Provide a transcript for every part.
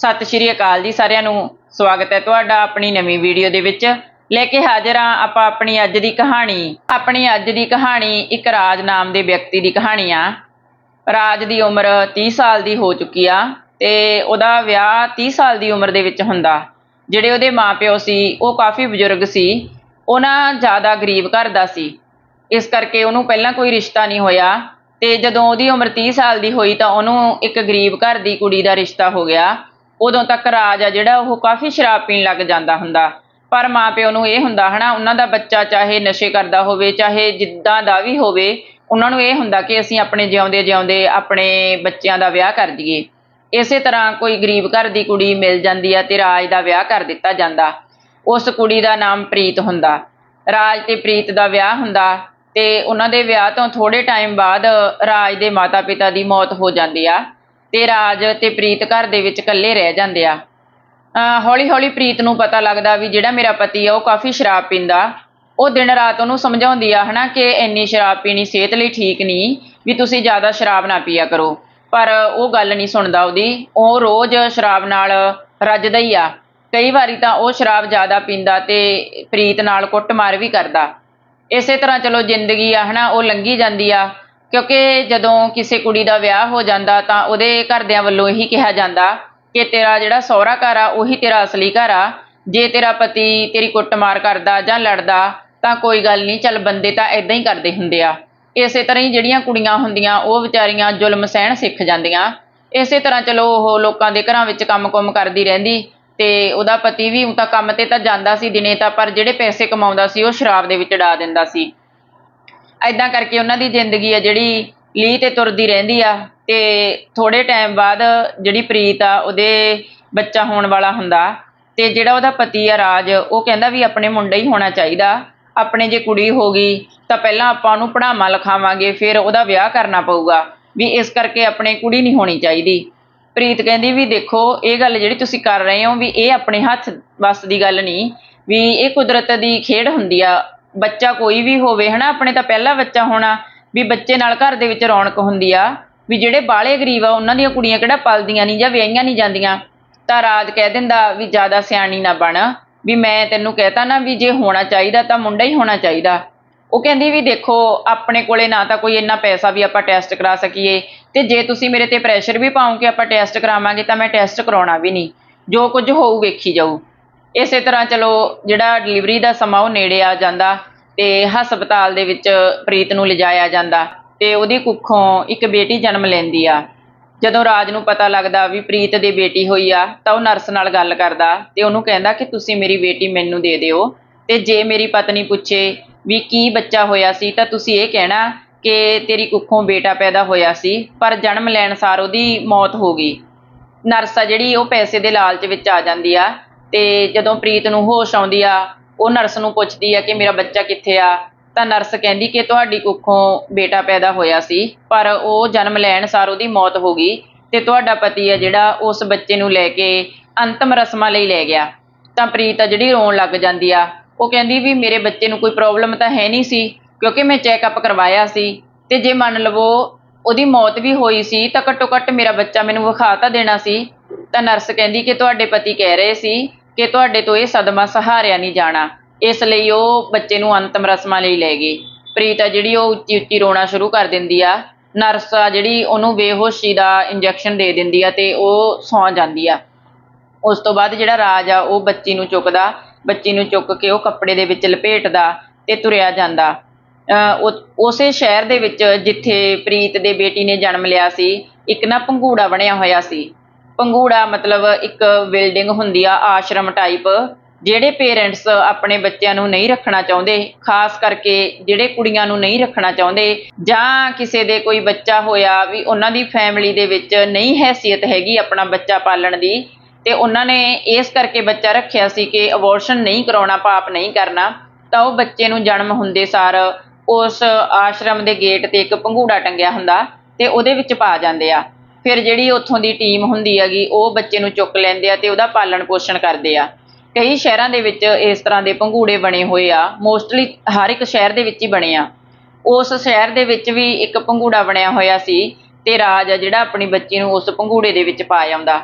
ਸਤਿ ਸ਼੍ਰੀ ਅਕਾਲ ਜੀ, ਸਾਰਿਆਂ ਨੂੰ ਸਵਾਗਤ ਹੈ ਤੁਹਾਡਾ ਆਪਣੀ ਨਵੀਂ ਵੀਡੀਓ ਦੇ ਵਿੱਚ। ਲੈ ਕੇ ਹਾਜ਼ਰ ਹਾਂ ਆਪਾਂ ਆਪਣੀ ਅੱਜ ਦੀ ਕਹਾਣੀ। ਆਪਣੀ ਅੱਜ ਦੀ ਕਹਾਣੀ ਇੱਕ ਰਾਜ ਨਾਮ ਦੇ ਵਿਅਕਤੀ ਦੀ ਕਹਾਣੀ ਆ। ਰਾਜ ਦੀ ਉਮਰ 30 ਸਾਲ ਦੀ ਹੋ ਚੁੱਕੀ ਆ ਤੇ ਉਹਦਾ ਵਿਆਹ 30 ਸਾਲ ਦੀ ਉਮਰ ਦੇ ਵਿੱਚ ਹੁੰਦਾ। ਜਿਹੜੇ ਉਹਦੇ ਮਾਪਿਓ ਸੀ, ਉਹ ਕਾਫੀ ਬਜ਼ੁਰਗ ਸੀ, ਉਹਨਾਂ ਜ਼ਿਆਦਾ ਗਰੀਬ ਘਰ ਦਾ ਸੀ। ਇਸ ਕਰਕੇ ਉਹਨੂੰ ਪਹਿਲਾਂ ਕੋਈ ਰਿਸ਼ਤਾ ਨਹੀਂ ਹੋਇਆ ਤੇ ਜਦੋਂ ਉਹਦੀ ਉਮਰ 30 ਸਾਲ ਦੀ ਹੋਈ ਤਾਂ ਉਹਨੂੰ ਇੱਕ ਗਰੀਬ ਘਰ ਦੀ ਕੁੜੀ ਦਾ ਰਿਸ਼ਤਾ ਹੋ ਗਿਆ। ਉਦੋਂ ਤੱਕ ਰਾਜ ਆ ਜਿਹੜਾ ਉਹ ਕਾਫੀ ਸ਼ਰਾਬ ਪੀਣ ਲੱਗ ਜਾਂਦਾ ਹੁੰਦਾ। ਪਰ ਮਾਪਿਓ ਨੂੰ ਇਹ ਹੁੰਦਾ ਹਨਾ, ਉਹਨਾਂ ਦਾ ਬੱਚਾ ਚਾਹੇ ਨਸ਼ੇ ਕਰਦਾ ਹੋਵੇ, ਚਾਹੇ ਜਿੱਦਾਂ ਦਾ ਵੀ ਹੋਵੇ, ਉਹਨਾਂ ਨੂੰ ਇਹ ਹੁੰਦਾ ਕਿ ਅਸੀਂ ਆਪਣੇ ਜਿਉਂਦੇ ਜਿਉਂਦੇ ਆਪਣੇ ਬੱਚਿਆਂ ਦਾ ਵਿਆਹ ਕਰ ਦਈਏ। ਇਸੇ ਤਰ੍ਹਾਂ ਕੋਈ ਗਰੀਬ ਘਰ ਦੀ ਕੁੜੀ ਮਿਲ ਜਾਂਦੀ ਆ ਤੇ ਰਾਜ ਦਾ ਵਿਆਹ ਕਰ ਦਿੱਤਾ ਜਾਂਦਾ। ਉਸ ਕੁੜੀ ਦਾ ਨਾਮ ਪ੍ਰੀਤ ਹੁੰਦਾ। ਰਾਜ ਤੇ ਪ੍ਰੀਤ ਦਾ ਵਿਆਹ ਹੁੰਦਾ ਤੇ ਉਹਨਾਂ ਦੇ ਵਿਆਹ ਤੋਂ ਥੋੜੇ ਟਾਈਮ ਬਾਅਦ ਰਾਜ ਦੇ ਮਾਤਾ-ਪਿਤਾ ਦੀ ਮੌਤ ਹੋ ਜਾਂਦੀ ਆ। ਤੇ ਰਾਜ ਤੇ ਪ੍ਰੀਤ ਘਰ ਦੇ ਵਿੱਚ ਇਕੱਲੇ ਰਹਿ ਜਾਂਦੇ ਆ। ਹੌਲੀ ਹੌਲੀ ਪ੍ਰੀਤ ਨੂੰ ਪਤਾ ਲੱਗਦਾ ਵੀ ਜਿਹੜਾ ਮੇਰਾ ਪਤੀ ਆ, ਉਹ ਕਾਫੀ ਸ਼ਰਾਬ ਪੀਂਦਾ। ਉਹ ਦਿਨ ਰਾਤ ਉਹਨੂੰ ਸਮਝਾਉਂਦੀ ਆ, ਹਨਾ, ਕਿ ਇੰਨੀ ਸ਼ਰਾਬ ਪੀਣੀ ਸਿਹਤ ਲਈ ਠੀਕ ਨਹੀਂ, ਵੀ ਤੁਸੀਂ ਜ਼ਿਆਦਾ ਸ਼ਰਾਬ ਨਾ ਪੀਆ ਕਰੋ। ਪਰ ਉਹ ਗੱਲ ਨਹੀਂ ਸੁਣਦਾ ਉਹਦੀ। ਉਹ ਰੋਜ਼ ਸ਼ਰਾਬ ਨਾਲ ਰੱਜਦਾ ਹੀ ਆ। ਕਈ ਵਾਰੀ ਤਾਂ ਉਹ ਸ਼ਰਾਬ ਜ਼ਿਆਦਾ ਪੀਂਦਾ ਤੇ ਪ੍ਰੀਤ ਨਾਲ ਕੁੱਟਮਾਰ ਵੀ ਕਰਦਾ। ਇਸੇ ਤਰ੍ਹਾਂ ਚਲੋ ਜ਼ਿੰਦਗੀ ਆ, ਹਨਾ, ਉਹ ਲੰਘੀ ਜਾਂਦੀ ਆ। ਕਿਉਂਕਿ ਜਦੋਂ ਕਿਸੇ ਕੁੜੀ ਦਾ ਵਿਆਹ ਹੋ ਜਾਂਦਾ ਤਾਂ ਉਹਦੇ ਘਰਦਿਆਂ ਵੱਲੋਂ ਇਹੀ ਕਿਹਾ ਜਾਂਦਾ ਕਿ ਤੇਰਾ ਜਿਹੜਾ ਸਹੁਰਾ ਘਰ ਆ, ਉਹੀ ਤੇਰਾ ਅਸਲੀ ਘਰ ਆ। ਜੇ ਤੇਰਾ ਪਤੀ ਤੇਰੀ ਕੁੱਟਮਾਰ ਕਰਦਾ ਜਾਂ ਲੜਦਾ, ਤਾਂ ਕੋਈ ਗੱਲ ਨਹੀਂ, ਚੱਲ ਬੰਦੇ ਤਾਂ ਇਦਾਂ ਹੀ ਕਰਦੇ ਹੁੰਦੇ ਆ। ਇਸੇ ਤਰ੍ਹਾਂ ਹੀ ਜਿਹੜੀਆਂ ਕੁੜੀਆਂ ਹੁੰਦੀਆਂ, ਉਹ ਵਿਚਾਰੀਆਂ ਜ਼ੁਲਮ ਸਹਿਣ ਸਿੱਖ ਜਾਂਦੀਆਂ। ਇਸੇ ਤਰ੍ਹਾਂ ਚਲੋ ਉਹ ਲੋਕਾਂ ਦੇ ਘਰਾਂ ਵਿੱਚ ਕੰਮ-ਕੁਮ ਕਰਦੀ ਰਹਿੰਦੀ ਤੇ ਉਹਦਾ ਪਤੀ ਵੀ ਊਂ ਤਾਂ ਕੰਮ ਤੇ ਤਾਂ ਜਾਂਦਾ ਸੀ ਦਿਨੇ ਤਾਂ, ਪਰ ਜਿਹੜੇ ਪੈਸੇ ਕਮਾਉਂਦਾ ਸੀ, ਉਹ ਸ਼ਰਾਬ ਦੇ ਵਿੱਚ ਡਾ ਦਿੰਦਾ ਸੀ। ਐਦਾਂ ਕਰਕੇ ਉਹਨਾਂ ਦੀ ਜ਼ਿੰਦਗੀ ਆ ਜਿਹੜੀ ਲੀਹ ਤੇ ਤੁਰਦੀ ਰਹਿੰਦੀ ਆ ਤੇ ਥੋੜੇ ਟਾਈਮ ਬਾਅਦ ਜਿਹੜੀ ਪ੍ਰੀਤ ਆ ਉਹਦੇ ਬੱਚਾ ਹੋਣ ਵਾਲਾ ਹੁੰਦਾ ਤੇ ਜਿਹੜਾ ਉਹਦਾ ਪਤੀ ਆ ਰਾਜ, ਉਹ ਕਹਿੰਦਾ ਵੀ ਆਪਣੇ ਮੁੰਡਾ ਹੀ ਹੋਣਾ ਚਾਹੀਦਾ। ਆਪਣੇ ਜੇ ਕੁੜੀ ਹੋ ਗਈ ਤਾਂ ਪਹਿਲਾਂ ਆਪਾਂ ਉਹਨੂੰ ਪੜਾਵਾਂ ਲਿਖਾਵਾਂਗੇ, ਫਿਰ ਉਹਦਾ ਵਿਆਹ ਕਰਨਾ ਪਊਗਾ। ਵੀ ਇਸ ਕਰਕੇ ਆਪਣੇ ਕੁੜੀ ਨਹੀਂ ਹੋਣੀ ਚਾਹੀਦੀ। ਪ੍ਰੀਤ ਕਹਿੰਦੀ ਵੀ ਦੇਖੋ, ਇਹ ਗੱਲ ਜਿਹੜੀ ਤੁਸੀਂ ਕਰ ਰਹੇ ਹੋ ਵੀ ਇਹ ਆਪਣੇ ਹੱਥ ਵੱਸ ਦੀ ਗੱਲ ਨਹੀਂ, ਵੀ ਇਹ ਕੁਦਰਤ ਦੀ ਖੇਡ ਹੁੰਦੀ ਆ ਬੱਚਾ ਕੋਈ ਵੀ ਹੋਵੇ, ਹਨਾ? ਆਪਣੇ ਤਾਂ ਪਹਿਲਾ ਬੱਚਾ ਹੋਣਾ, ਵੀ ਬੱਚੇ ਨਾਲ ਘਰ ਦੇ ਵਿੱਚ ਰੌਣਕ ਹੁੰਦੀ ਆ, ਵੀ ਜਿਹੜੇ ਬਾਲੇ ਗਰੀਬ ਆ, ਉਹਨਾਂ ਦੀਆਂ ਕੁੜੀਆਂ ਕਿਹੜਾ ਪਲਦੀਆਂ ਨਹੀਂ ਜਾਂ ਵਿਆਹੀਆਂ ਨਹੀਂ ਜਾਂਦੀਆਂ? ਤਾਂ ਰਾਜ ਕਹਿ ਦਿੰਦਾ ਵੀ ਜ਼ਿਆਦਾ ਸਿਆਣੀ ਨਾ ਬਣ, ਵੀ ਮੈਂ ਤੈਨੂੰ ਕਹਿਤਾ ਨਾ ਵੀ ਜੇ ਹੋਣਾ ਚਾਹੀਦਾ ਤਾਂ ਮੁੰਡਾ ਹੀ ਹੋਣਾ ਚਾਹੀਦਾ। ਉਹ ਕਹਿੰਦੀ ਵੀ ਦੇਖੋ, ਆਪਣੇ ਕੋਲੇ ਨਾ ਤਾਂ ਕੋਈ ਇੰਨਾ ਪੈਸਾ ਵੀ ਆਪਾਂ ਟੈਸਟ ਕਰਾ ਸਕੀਏ, ਤੇ ਜੇ ਤੁਸੀਂ ਮੇਰੇ ਤੇ ਪ੍ਰੈਸ਼ਰ ਵੀ ਪਾਓ ਕਿ ਆਪਾਂ ਟੈਸਟ ਕਰਾਵਾਂਗੇ ਤਾਂ ਮੈਂ ਟੈਸਟ ਕਰਾਉਣਾ ਵੀ ਨਹੀਂ। ਜੋ ਕੁਝ ਹੋਊ ਵੇਖੀ ਜਾਊ। ਇਸੇ ਤਰ੍ਹਾਂ ਚਲੋ ਜਿਹੜਾ ਡਿਲੀਵਰੀ ਦਾ ਸਮਾਂ ਉਹ ਨੇੜੇ ਆ ਜਾਂਦਾ ਤੇ ਹਸਪਤਾਲ ਦੇ ਵਿੱਚ ਪ੍ਰੀਤ ਨੂੰ ਲਿਜਾਇਆ ਜਾਂਦਾ ਤੇ ਉਹਦੀ ਕੁੱਖੋਂ ਇੱਕ ਬੇਟੀ ਜਨਮ ਲੈਂਦੀ ਆ। ਜਦੋਂ ਰਾਜ ਨੂੰ ਪਤਾ ਲੱਗਦਾ ਵੀ ਪ੍ਰੀਤ ਦੀ ਬੇਟੀ ਹੋਈ ਆ, ਤਾਂ ਉਹ ਨਰਸ ਨਾਲ ਗੱਲ ਕਰਦਾ ਤੇ ਉਹਨੂੰ ਕਹਿੰਦਾ ਕਿ ਤੁਸੀਂ ਮੇਰੀ ਬੇਟੀ ਮੈਨੂੰ ਦੇ ਦਿਓ ਤੇ ਜੇ ਮੇਰੀ ਪਤਨੀ ਪੁੱਛੇ ਵੀ ਕੀ ਬੱਚਾ ਹੋਇਆ ਸੀ, ਤਾਂ ਤੁਸੀਂ ਇਹ ਕਹਿਣਾ ਕਿ ਤੇਰੀ ਕੁੱਖੋਂ ਬੇਟਾ ਪੈਦਾ ਹੋਇਆ ਸੀ, ਪਰ ਜਨਮ ਲੈਣ ਸਾਰ ਉਹਦੀ ਮੌਤ ਹੋ ਗਈ। ਨਰਸ ਆ ਜਿਹੜੀ ਉਹ ਪੈਸੇ ਦੇ ਲਾਲਚ ਵਿੱਚ ਆ ਜਾਂਦੀ ਆ ਤੇ ਜਦੋਂ ਪ੍ਰੀਤ ਨੂੰ ਹੋਸ਼ ਆਉਂਦੀ ਆ, ਉਹ ਨਰਸ ਨੂੰ ਪੁੱਛਦੀ ਆ ਕਿ ਮੇਰਾ ਬੱਚਾ ਕਿੱਥੇ ਆ, ਤਾਂ ਨਰਸ ਕਹਿੰਦੀ ਕਿ ਤੁਹਾਡੀ ਕੁੱਖੋਂ ਬੇਟਾ ਪੈਦਾ ਹੋਇਆ ਸੀ, ਪਰ ਉਹ ਜਨਮ ਲੈਣ ਸਾਰ ਉਹਦੀ ਮੌਤ ਹੋ ਗਈ ਤੇ ਤੁਹਾਡਾ ਪਤੀ ਆ ਜਿਹੜਾ ਉਸ ਬੱਚੇ ਨੂੰ ਲੈ ਕੇ ਅੰਤਮ ਰਸਮਾਂ ਲਈ ਲੈ ਗਿਆ। ਤਾਂ ਪ੍ਰੀਤ ਆ ਜਿਹੜੀ ਰੋਣ ਲੱਗ ਜਾਂਦੀ ਆ, ਉਹ ਕਹਿੰਦੀ ਵੀ ਮੇਰੇ ਬੱਚੇ ਨੂੰ ਕੋਈ ਪ੍ਰੋਬਲਮ ਤਾਂ ਹੈ ਨਹੀਂ ਸੀ, ਕਿਉਂਕਿ ਮੈਂ ਚੈੱਕਅਪ ਕਰਵਾਇਆ ਸੀ ਤੇ ਜੇ ਮੰਨ ਲਵੋ ਉਹਦੀ ਮੌਤ ਵੀ ਹੋਈ ਸੀ, ਤਾਂ ਘੱਟੋ ਘੱਟ ਮੇਰਾ ਬੱਚਾ ਮੈਨੂੰ ਵਿਖਾ ਤਾਂ ਦੇਣਾ ਸੀ। ਤਾਂ ਨਰਸ ਕਹਿੰਦੀ ਕਿ ਤੁਹਾਡੇ ਪਤੀ ਕਹਿ ਰਹੇ ਸੀ ਕਿ ਤੁਹਾਡੇ ਤੋਂ ਇਹ ਸਦਮਾ ਸਹਾਰਿਆ ਨਹੀਂ ਜਾਣਾ। ਇਸ ਲਈ ਉਹ ਬੱਚੇ ਨੂੰ ਅੰਤਮ ਰਸਮਾਂ ਲਈ ਲੈ ਗਏ ਪ੍ਰੀਤ ਆ ਜਿਹੜੀ ਉਹ ਉੱਚੀ ਉੱਚੀ ਰੋਣਾ ਸ਼ੁਰੂ ਕਰ ਦਿੰਦੀ ਆ। ਨਰਸ ਆ ਜਿਹੜੀ ਉਹਨੂੰ ਬੇਹੋਸ਼ੀ ਦਾ ਇੰਜੈਕਸ਼ਨ ਦੇ ਦਿੰਦੀ ਆ ਤੇ ਉਹ ਸੌਂ ਜਾਂਦੀ ਆ। ਉਸ ਤੋਂ ਬਾਅਦ ਜਿਹੜਾ ਰਾਜ ਆ ਉਹ ਬੱਚੀ ਨੂੰ ਚੁੱਕਦਾ। ਬੱਚੀ ਨੂੰ ਚੁੱਕ ਕੇ ਉਹ ਕੱਪੜੇ ਦੇ ਵਿੱਚ ਲਪੇਟਦਾ ਤੇ ਤੁਰਿਆ ਜਾਂਦਾ। ਉਸੇ ਸ਼ਹਿਰ ਦੇ ਵਿੱਚ ਜਿੱਥੇ ਪ੍ਰੀਤ ਦੇ ਬੇਟੀ ਨੇ ਜਨਮ ਲਿਆ ਸੀ, ਇੱਕ ਨਾ ਪੰਘੂੜਾ ਬਣਿਆ ਹੋਇਆ ਸੀ। ਪੰਘੂੜਾ ਮਤਲਬ ਇੱਕ ਬਿਲਡਿੰਗ ਹੁੰਦੀ ਆ, ਆਸ਼ਰਮ ਟਾਈਪ ਜਿਹੜੇ ਪੇਰੈਂਟਸ ਆਪਣੇ ਬੱਚਿਆਂ ਨੂੰ ਨਹੀਂ ਰੱਖਣਾ ਚਾਹੁੰਦੇ, ਖਾਸ ਕਰਕੇ ਜਿਹੜੇ ਕੁੜੀਆਂ ਨੂੰ ਨਹੀਂ ਰੱਖਣਾ ਚਾਹੁੰਦੇ, ਜਾਂ ਕਿਸੇ ਦੇ ਕੋਈ ਬੱਚਾ ਹੋਇਆ ਵੀ ਉਹਨਾਂ ਦੀ ਫੈਮਿਲੀ ਦੇ ਵਿੱਚ ਨਹੀਂ ਹੈਸੀਅਤ ਹੈਗੀ ਆਪਣਾ ਬੱਚਾ ਪਾਲਣ ਦੀ, ਤੇ ਉਹਨਾਂ ਨੇ ਇਸ ਕਰਕੇ ਬੱਚਾ ਰੱਖਿਆ ਸੀ ਕਿ ਅਬੋਰਸ਼ਨ ਨਹੀਂ ਕਰਾਉਣਾ, ਪਾਪ ਨਹੀਂ ਕਰਨਾ, ਤਾਂ ਉਹ ਬੱਚੇ ਨੂੰ ਜਨਮ ਹੁੰਦੇ ਸਾਰ ਉਸ ਆਸ਼ਰਮ ਦੇ ਗੇਟ ਤੇ ਇੱਕ ਪੰਘੂੜਾ ਟੰਗਿਆ ਹੁੰਦਾ, ਤੇ ਉਹਦੇ ਵਿੱਚ ਪਾ ਜਾਂਦੇ ਆ। ਫਿਰ ਜਿਹੜੀ ਉੱਥੋਂ ਦੀ ਟੀਮ ਹੁੰਦੀ ਹੈਗੀ, ਉਹ ਬੱਚੇ ਨੂੰ ਚੁੱਕ ਲੈਂਦੇ ਆ ਤੇ ਉਹਦਾ ਪਾਲਣ ਪੋਸ਼ਣ ਕਰਦੇ ਆ। ਕਈ ਸ਼ਹਿਰਾਂ ਦੇ ਵਿੱਚ ਇਸ ਤਰ੍ਹਾਂ ਦੇ ਪੰਘੂੜੇ ਬਣੇ ਹੋਏ ਆ ਮੋਸਟਲੀ ਹਰ ਇੱਕ ਸ਼ਹਿਰ ਦੇ ਵਿੱਚ ਹੀ ਬਣੇ ਆ। ਉਸ ਸ਼ਹਿਰ ਦੇ ਵਿੱਚ ਵੀ ਇੱਕ ਪੰਘੂੜਾ ਬਣਿਆ ਹੋਇਆ ਸੀ ਤੇ ਰਾਜ ਆ ਜਿਹੜਾ ਆਪਣੀ ਬੱਚੀ ਨੂੰ ਉਸ ਪੰਘੂੜੇ ਦੇ ਵਿੱਚ ਪਾ ਆਉਂਦਾ।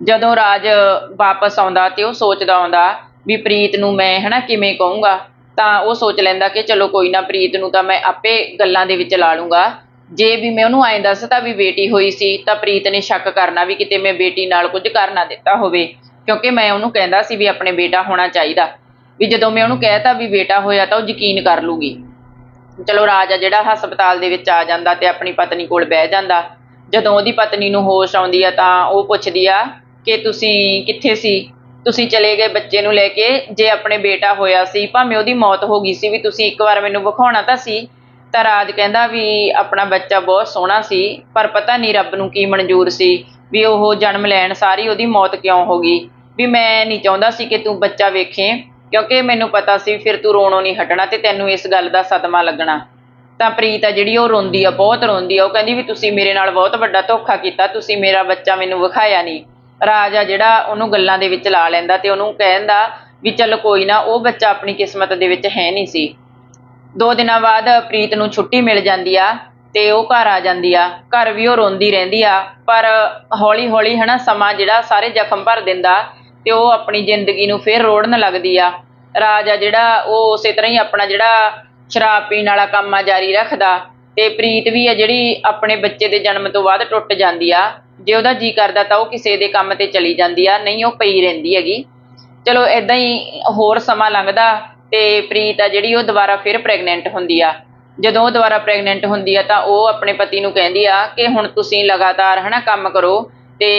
ਜਦੋਂ ਰਾਜ ਵਾਪਸ ਆਉਂਦਾ ਤੇ ਉਹ ਸੋਚਦਾ ਆਉਂਦਾ ਵੀ ਪ੍ਰੀਤ ਨੂੰ ਮੈਂ ਹਨਾ ਕਿਵੇਂ ਕਹੂੰਗਾ, ਤਾਂ ਉਹ ਸੋਚ ਲੈਂਦਾ ਕਿ ਚਲੋ ਕੋਈ ਨਾ ਪ੍ਰੀਤ ਨੂੰ ਤਾਂ ਮੈਂ ਆਪੇ ਗੱਲਾਂ ਦੇ ਵਿੱਚ ਲਾ ਲੂੰਗਾ। ਜੇ ਵੀ ਮੈਂ ਉਹਨੂੰ ਐਂ ਦੱਸਤਾ ਵੀ ਬੇਟੀ ਹੋਈ ਸੀ, ਤਾਂ ਪ੍ਰੀਤ ਨੇ ਸ਼ੱਕ ਕਰਨਾ ਵੀ ਕਿਤੇ ਮੈਂ ਬੇਟੀ ਨਾਲ ਕੁਝ ਕਰ ਨਾ ਦਿੱਤਾ ਹੋਵੇ, ਕਿਉਂਕਿ ਮੈਂ ਉਹਨੂੰ ਕਹਿੰਦਾ ਸੀ ਵੀ ਆਪਣੇ ਬੇਟਾ ਹੋਣਾ ਚਾਹੀਦਾ। ਵੀ ਜਦੋਂ ਮੈਂ ਉਹਨੂੰ ਕਹਿਤਾ ਵੀ ਬੇਟਾ ਹੋਇਆ ਤਾਂ ਉਹ ਯਕੀਨ ਕਰ ਲੂਗੀ। ਚਲੋ ਰਾਜਾ ਜਿਹੜਾ ਹਸਪਤਾਲ ਦੇ ਵਿੱਚ ਆ ਜਾਂਦਾ ਤੇ ਆਪਣੀ ਪਤਨੀ ਕੋਲ ਬਹਿ ਜਾਂਦਾ। ਜਦੋਂ ਉਹਦੀ ਪਤਨੀ ਨੂੰ ਹੋਸ਼ ਆਉਂਦੀ ਆ ਤਾਂ ਉਹ ਪੁੱਛਦੀ ਆ ਕਿ ਤੁਸੀਂ ਕਿੱਥੇ ਸੀ? ਤੁਸੀਂ ਚਲੇ ਗਏ ਬੱਚੇ ਨੂੰ ਲੈ ਕੇ, ਜੇ ਆਪਣੇ ਬੇਟਾ ਹੋਇਆ ਸੀ, ਭਾਵੇਂ ਉਹਦੀ ਮੌਤ ਹੋ ਗਈ ਸੀ ਵੀ ਤੁਸੀਂ ਇੱਕ ਵਾਰ ਮੈਨੂੰ ਵਿਖਾਉਣਾ ਤਾਂ ਸੀ ਤਾਂ ਰਾਜ ਕਹਿੰਦਾ ਵੀ ਆਪਣਾ ਬੱਚਾ ਬਹੁਤ ਸੋਹਣਾ ਸੀ, ਪਰ ਪਤਾ ਨਹੀਂ ਰੱਬ ਨੂੰ ਕੀ ਮਨਜ਼ੂਰ ਸੀ, ਵੀ ਉਹ ਜਨਮ ਲੈਣ ਸਾਰੀ ਉਹਦੀ ਮੌਤ ਕਿਉਂ ਹੋ ਗਈ। ਵੀ ਮੈਂ ਨਹੀਂ ਚਾਹੁੰਦਾ ਸੀ ਕਿ ਤੂੰ ਬੱਚਾ ਵੇਖੇ, ਕਿਉਂਕਿ ਮੈਨੂੰ ਪਤਾ ਸੀ ਫਿਰ ਤੂੰ ਰੋਣੋਂ ਨਹੀਂ ਹਟਣਾ ਤੇ ਤੈਨੂੰ ਇਸ ਗੱਲ ਦਾ ਸਦਮਾ ਲੱਗਣਾ। ਤਾਂ ਪ੍ਰੀਤ ਆ ਜਿਹੜੀ ਉਹ ਰੋਂਦੀ ਆ, ਬਹੁਤ ਰੋਂਦੀ ਆ, ਉਹ ਕਹਿੰਦੀ ਵੀ ਤੁਸੀਂ ਮੇਰੇ ਨਾਲ ਬਹੁਤ ਵੱਡਾ ਧੋਖਾ ਕੀਤਾ, ਤੁਸੀਂ ਮੇਰਾ ਬੱਚਾ ਮੈਨੂੰ ਵਿਖਾਇਆ ਨਹੀਂ। ਰਾਜ ਆ ਜਿਹੜਾ ਉਹਨੂੰ ਗੱਲਾਂ ਦੇ ਵਿੱਚ ਲਾ ਲੈਂਦਾ ਤੇ ਉਹਨੂੰ ਕਹਿੰਦਾ ਵੀ ਚੱਲ ਕੋਈ ਨਾ, ਉਹ ਬੱਚਾ ਆਪਣੀ ਕਿਸਮਤ ਦੇ ਵਿੱਚ ਹੈ ਨਹੀਂ ਸੀ। ਦੋ ਦਿਨਾਂ ਬਾਅਦ ਪ੍ਰੀਤ ਨੂੰ ਛੁੱਟੀ ਮਿਲ ਜਾਂਦੀ ਆ ਤੇ ਉਹ ਘਰ ਆ ਜਾਂਦੀ ਆ। ਘਰ ਵੀ ਉਹ ਰੋਂਦੀ ਰਹਿੰਦੀ ਆ, ਪਰ ਹੌਲੀ ਹੌਲੀ ਹਨਾ ਸਮਾਂ ਜਿਹੜਾ ਸਾਰੇ ਜ਼ਖਮ ਭਰ ਦਿੰਦਾ ਤੇ ਉਹ ਆਪਣੀ ਜ਼ਿੰਦਗੀ ਨੂੰ ਫੇਰ ਰੋੜਨ ਲੱਗਦੀ ਆ। ਰਾਜ ਆ ਜਿਹੜਾ ਉਹ ਉਸੇ ਤਰ੍ਹਾਂ ਹੀ ਆਪਣਾ ਜਿਹੜਾ ਸ਼ਰਾਬ ਪੀਣ ਵਾਲਾ ਕੰਮ ਆ, ਜਾਰੀ ਰੱਖਦਾ ਤੇ ਪ੍ਰੀਤ ਵੀ ਆ ਜਿਹੜੀ ਆਪਣੇ ਬੱਚੇ ਦੇ ਜਨਮ ਤੋਂ ਬਾਅਦ ਟੁੱਟ ਜਾਂਦੀ ਆ। ਜੇ ਉਹਦਾ ਜੀ ਕਰਦਾ ਤਾਂ ਉਹ ਕਿਸੇ ਦੇ ਕੰਮ ਤੇ ਚਲੀ ਜਾਂਦੀ ਆ, ਨਹੀਂ ਉਹ ਪਈ ਰਹਿੰਦੀ ਹੈਗੀ। ਚਲੋ ਇਦਾਂ ਹੀ ਹੋਰ ਸਮਾਂ ਲੰਘਦਾ ਤੇ ਪ੍ਰੀਤ ਆ ਜਿਹੜੀ ਉਹ ਦੁਬਾਰਾ ਫਿਰ ਪ੍ਰੈਗਨੈਂਟ ਹੁੰਦੀ ਆ। ਜਦੋਂ ਉਹ ਦੁਬਾਰਾ ਪ੍ਰੈਗਨੈਂਟ ਹੁੰਦੀ ਆ ਤਾਂ ਉਹ ਆਪਣੇ ਪਤੀ ਨੂੰ ਕਹਿੰਦੀ ਆ ਕਿ ਹੁਣ ਤੁਸੀਂ ਲਗਾਤਾਰ ਹਨਾ ਕੰਮ ਕਰੋ ਤੇ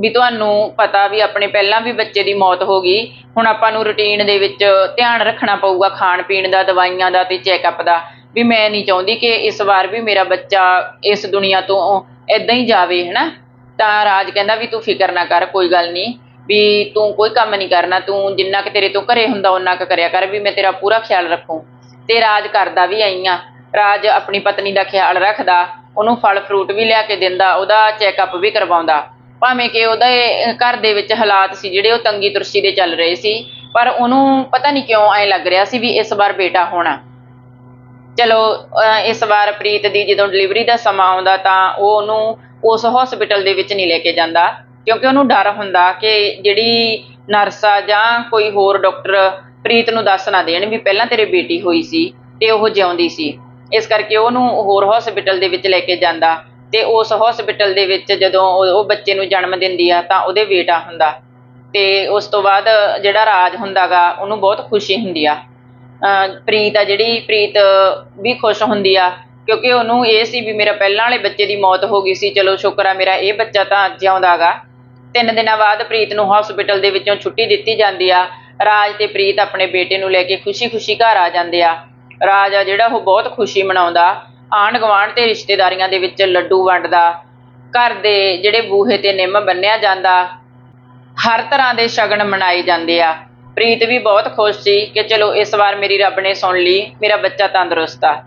ਵੀ ਤੁਹਾਨੂੰ ਪਤਾ ਵੀ ਆਪਣੇ ਪਹਿਲਾਂ ਵੀ ਬੱਚੇ ਦੀ ਮੌਤ ਹੋ ਗਈ। ਹੁਣ ਆਪਾਂ ਨੂੰ ਰੁਟੀਨ ਦੇ ਵਿੱਚ ਧਿਆਨ ਰੱਖਣਾ ਪਊਗਾ ਖਾਣ ਪੀਣ ਦਾ, ਦਵਾਈਆਂ ਦਾ ਤੇ ਚੈੱਕਅਪ ਦਾ। ਵੀ ਮੈਂ ਨਹੀਂ ਚਾਹੁੰਦੀ ਕਿ ਇਸ ਵਾਰ ਵੀ ਮੇਰਾ ਬੱਚਾ ਇਸ ਦੁਨੀਆ ਤੋਂ ਇਦਾਂ ਹੀ ਜਾਵੇ ਹਨਾ। ਤਾਂ ਰਾਜ ਕਹਿੰਦਾ ਵੀ ਤੂੰ ਫਿਕਰ ਨਾ ਕਰ, ਕੋਈ ਗੱਲ ਨਹੀਂ। ਵੀ ਤੂੰ ਕੋਈ ਕੰਮ ਨਹੀਂ ਕਰਨਾ, ਤੂੰ ਜਿੰਨਾ ਕਿ ਤੇਰੇ ਤੋਂ ਘਰੇ ਹੁੰਦਾ ਉਹਨਾਂ ਕੁ ਕਰਿਆ ਕਰ ਵੀ ਮੈਂ ਤੇਰਾ ਪੂਰਾ ਖਿਆਲ ਰੱਖੂੰ। ਤੇ ਰਾਜ ਕਰਦਾ ਵੀ ਆਈ ਆ। ਰਾਜ ਆਪਣੀ ਪਤਨੀ ਦਾ ਖਿਆਲ ਰੱਖਦਾ, ਉਹਨੂੰ ਫਲ ਫਰੂਟ ਵੀ ਲਿਆ ਕੇ ਦਿੰਦਾ, ਉਹਦਾ ਚੈੱਕਅਪ ਵੀ ਕਰਵਾਉਂਦਾ। ਭਾਵੇਂ ਕਿ ਉਹਦੇ ਘਰ ਦੇ ਵਿੱਚ ਹਾਲਾਤ ਸੀ ਜਿਹੜੇ ਉਹ ਤੰਗੀ ਤੁਰਸ਼ੀ ਦੇ ਚੱਲ ਰਹੇ ਸੀ, ਪਰ ਉਹਨੂੰ ਪਤਾ ਨਹੀਂ ਕਿਉਂ ਐ ਲੱਗ ਰਿਹਾ ਸੀ ਵੀ ਇਸ ਵਾਰ ਬੇਟਾ ਹੋਣਾ। ਚਲੋ ਇਸ ਵਾਰ ਪ੍ਰੀਤ ਦੀ ਜਦੋਂ ਡਿਲੀਵਰੀ ਦਾ ਸਮਾਂ ਆਉਂਦਾ ਤਾਂ ਉਹ ਉਹਨੂੰ ਉਸ ਹਸਪੀਟਲ ਦੇ ਵਿੱਚ ਨਹੀਂ ਲੈ ਕੇ ਜਾਂਦਾ। ਕਿਉਂਕਿ ਉਹਨੂੰ ਡਰ ਹੁੰਦਾ ਕਿ ਜਿਹੜੀ ਨਰਸ ਆ ਜਾਂ ਕੋਈ ਹੋਰ ਡਾਕਟਰ ਪ੍ਰੀਤ ਨੂੰ ਦੱਸ ਨਾ ਦੇਣ ਵੀ ਪਹਿਲਾਂ ਤੇਰੇ ਬੇਟੀ ਹੋਈ ਸੀ ਤੇ ਉਹ ਜਿਉਂਦੀ ਸੀ। ਇਸ ਕਰਕੇ ਉਹਨੂੰ ਹੋਰ ਹਸਪੀਟਲ ਦੇ ਵਿੱਚ ਲੈ ਕੇ ਜਾਂਦਾ ਤੇ ਉਸ ਹਸਪੀਟਲ ਦੇ ਵਿੱਚ ਜਦੋਂ ਉਹ ਬੱਚੇ ਨੂੰ ਜਨਮ ਦਿੰਦੀ ਆ ਤਾਂ ਉਹਦੇ ਬੇਟਾ ਹੁੰਦਾ ਤੇ ਉਸ ਤੋਂ ਬਾਅਦ ਜਿਹੜਾ ਰਾਜ ਹੁੰਦਾਗਾ ਉਹਨੂੰ ਬਹੁਤ ਖੁਸ਼ੀ ਹੁੰਦੀ ਆ। ਅਹ ਪ੍ਰੀਤ ਆ ਜਿਹੜੀ, ਪ੍ਰੀਤ ਵੀ ਖੁਸ਼ ਹੁੰਦੀ ਆ ਕਿਉਂਕਿ ਉਹਨੂੰ ਇਹ ਸੀ ਵੀ ਮੇਰਾ ਪਹਿਲਾਂ ਵਾਲੇ ਬੱਚੇ ਦੀ ਮੌਤ ਹੋ ਗਈ ਸੀ, ਚਲੋ ਸ਼ੁਕਰ ਆ ਮੇਰਾ ਇਹ ਬੱਚਾ ਤਾਂ ਜਿਉਂਦਾਗਾ ਤਿੰਨ ਦਿਨਾਂ ਬਾਅਦ ਪ੍ਰੀਤ ਨੂੰ ਹਸਪੀਟਲ ਦੇ ਵਿੱਚੋਂ ਛੁੱਟੀ ਦਿੱਤੀ ਜਾਂਦੀ ਆ। ਰਾਜ ਤੇ ਪ੍ਰੀਤ ਆਪਣੇ ਬੇਟੇ ਨੂੰ ਲੈ ਕੇ ਖੁਸ਼ੀ-ਖੁਸ਼ੀ ਘਰ ਆ ਜਾਂਦੇ ਆ। ਰਾਜ ਆ ਜਿਹੜਾ ਉਹ ਬਹੁਤ ਖੁਸ਼ੀ ਮਨਾਉਂਦਾ। ਆਂਢ ਗੁਆਂਢ ਤੇ ਰਿਸ਼ਤੇਦਾਰੀਆਂ ਦੇ ਵਿੱਚ ਲੱਡੂ ਵੰਡਦਾ। ਘਰ ਦੇ ਜਿਹੜੇ ਬੂਹੇ ਤੇ ਨਿੰਮ ਬੰਨਿਆ ਜਾਂਦਾ। ਹਰ ਤਰ੍ਹਾਂ ਦੇ ਸ਼ਗਨ ਮਨਾਏ ਜਾਂਦੇ ਆ। ਪ੍ਰੀਤ ਵੀ ਬਹੁਤ ਖੁਸ਼ ਸੀ ਕਿ ਚਲੋ ਇਸ ਵਾਰ ਮੇਰੀ ਰੱਬ ਨੇ ਸੁਣ ਲਈ, ਮੇਰਾ ਬੱਚਾ ਤੰਦਰੁਸਤ ਆ।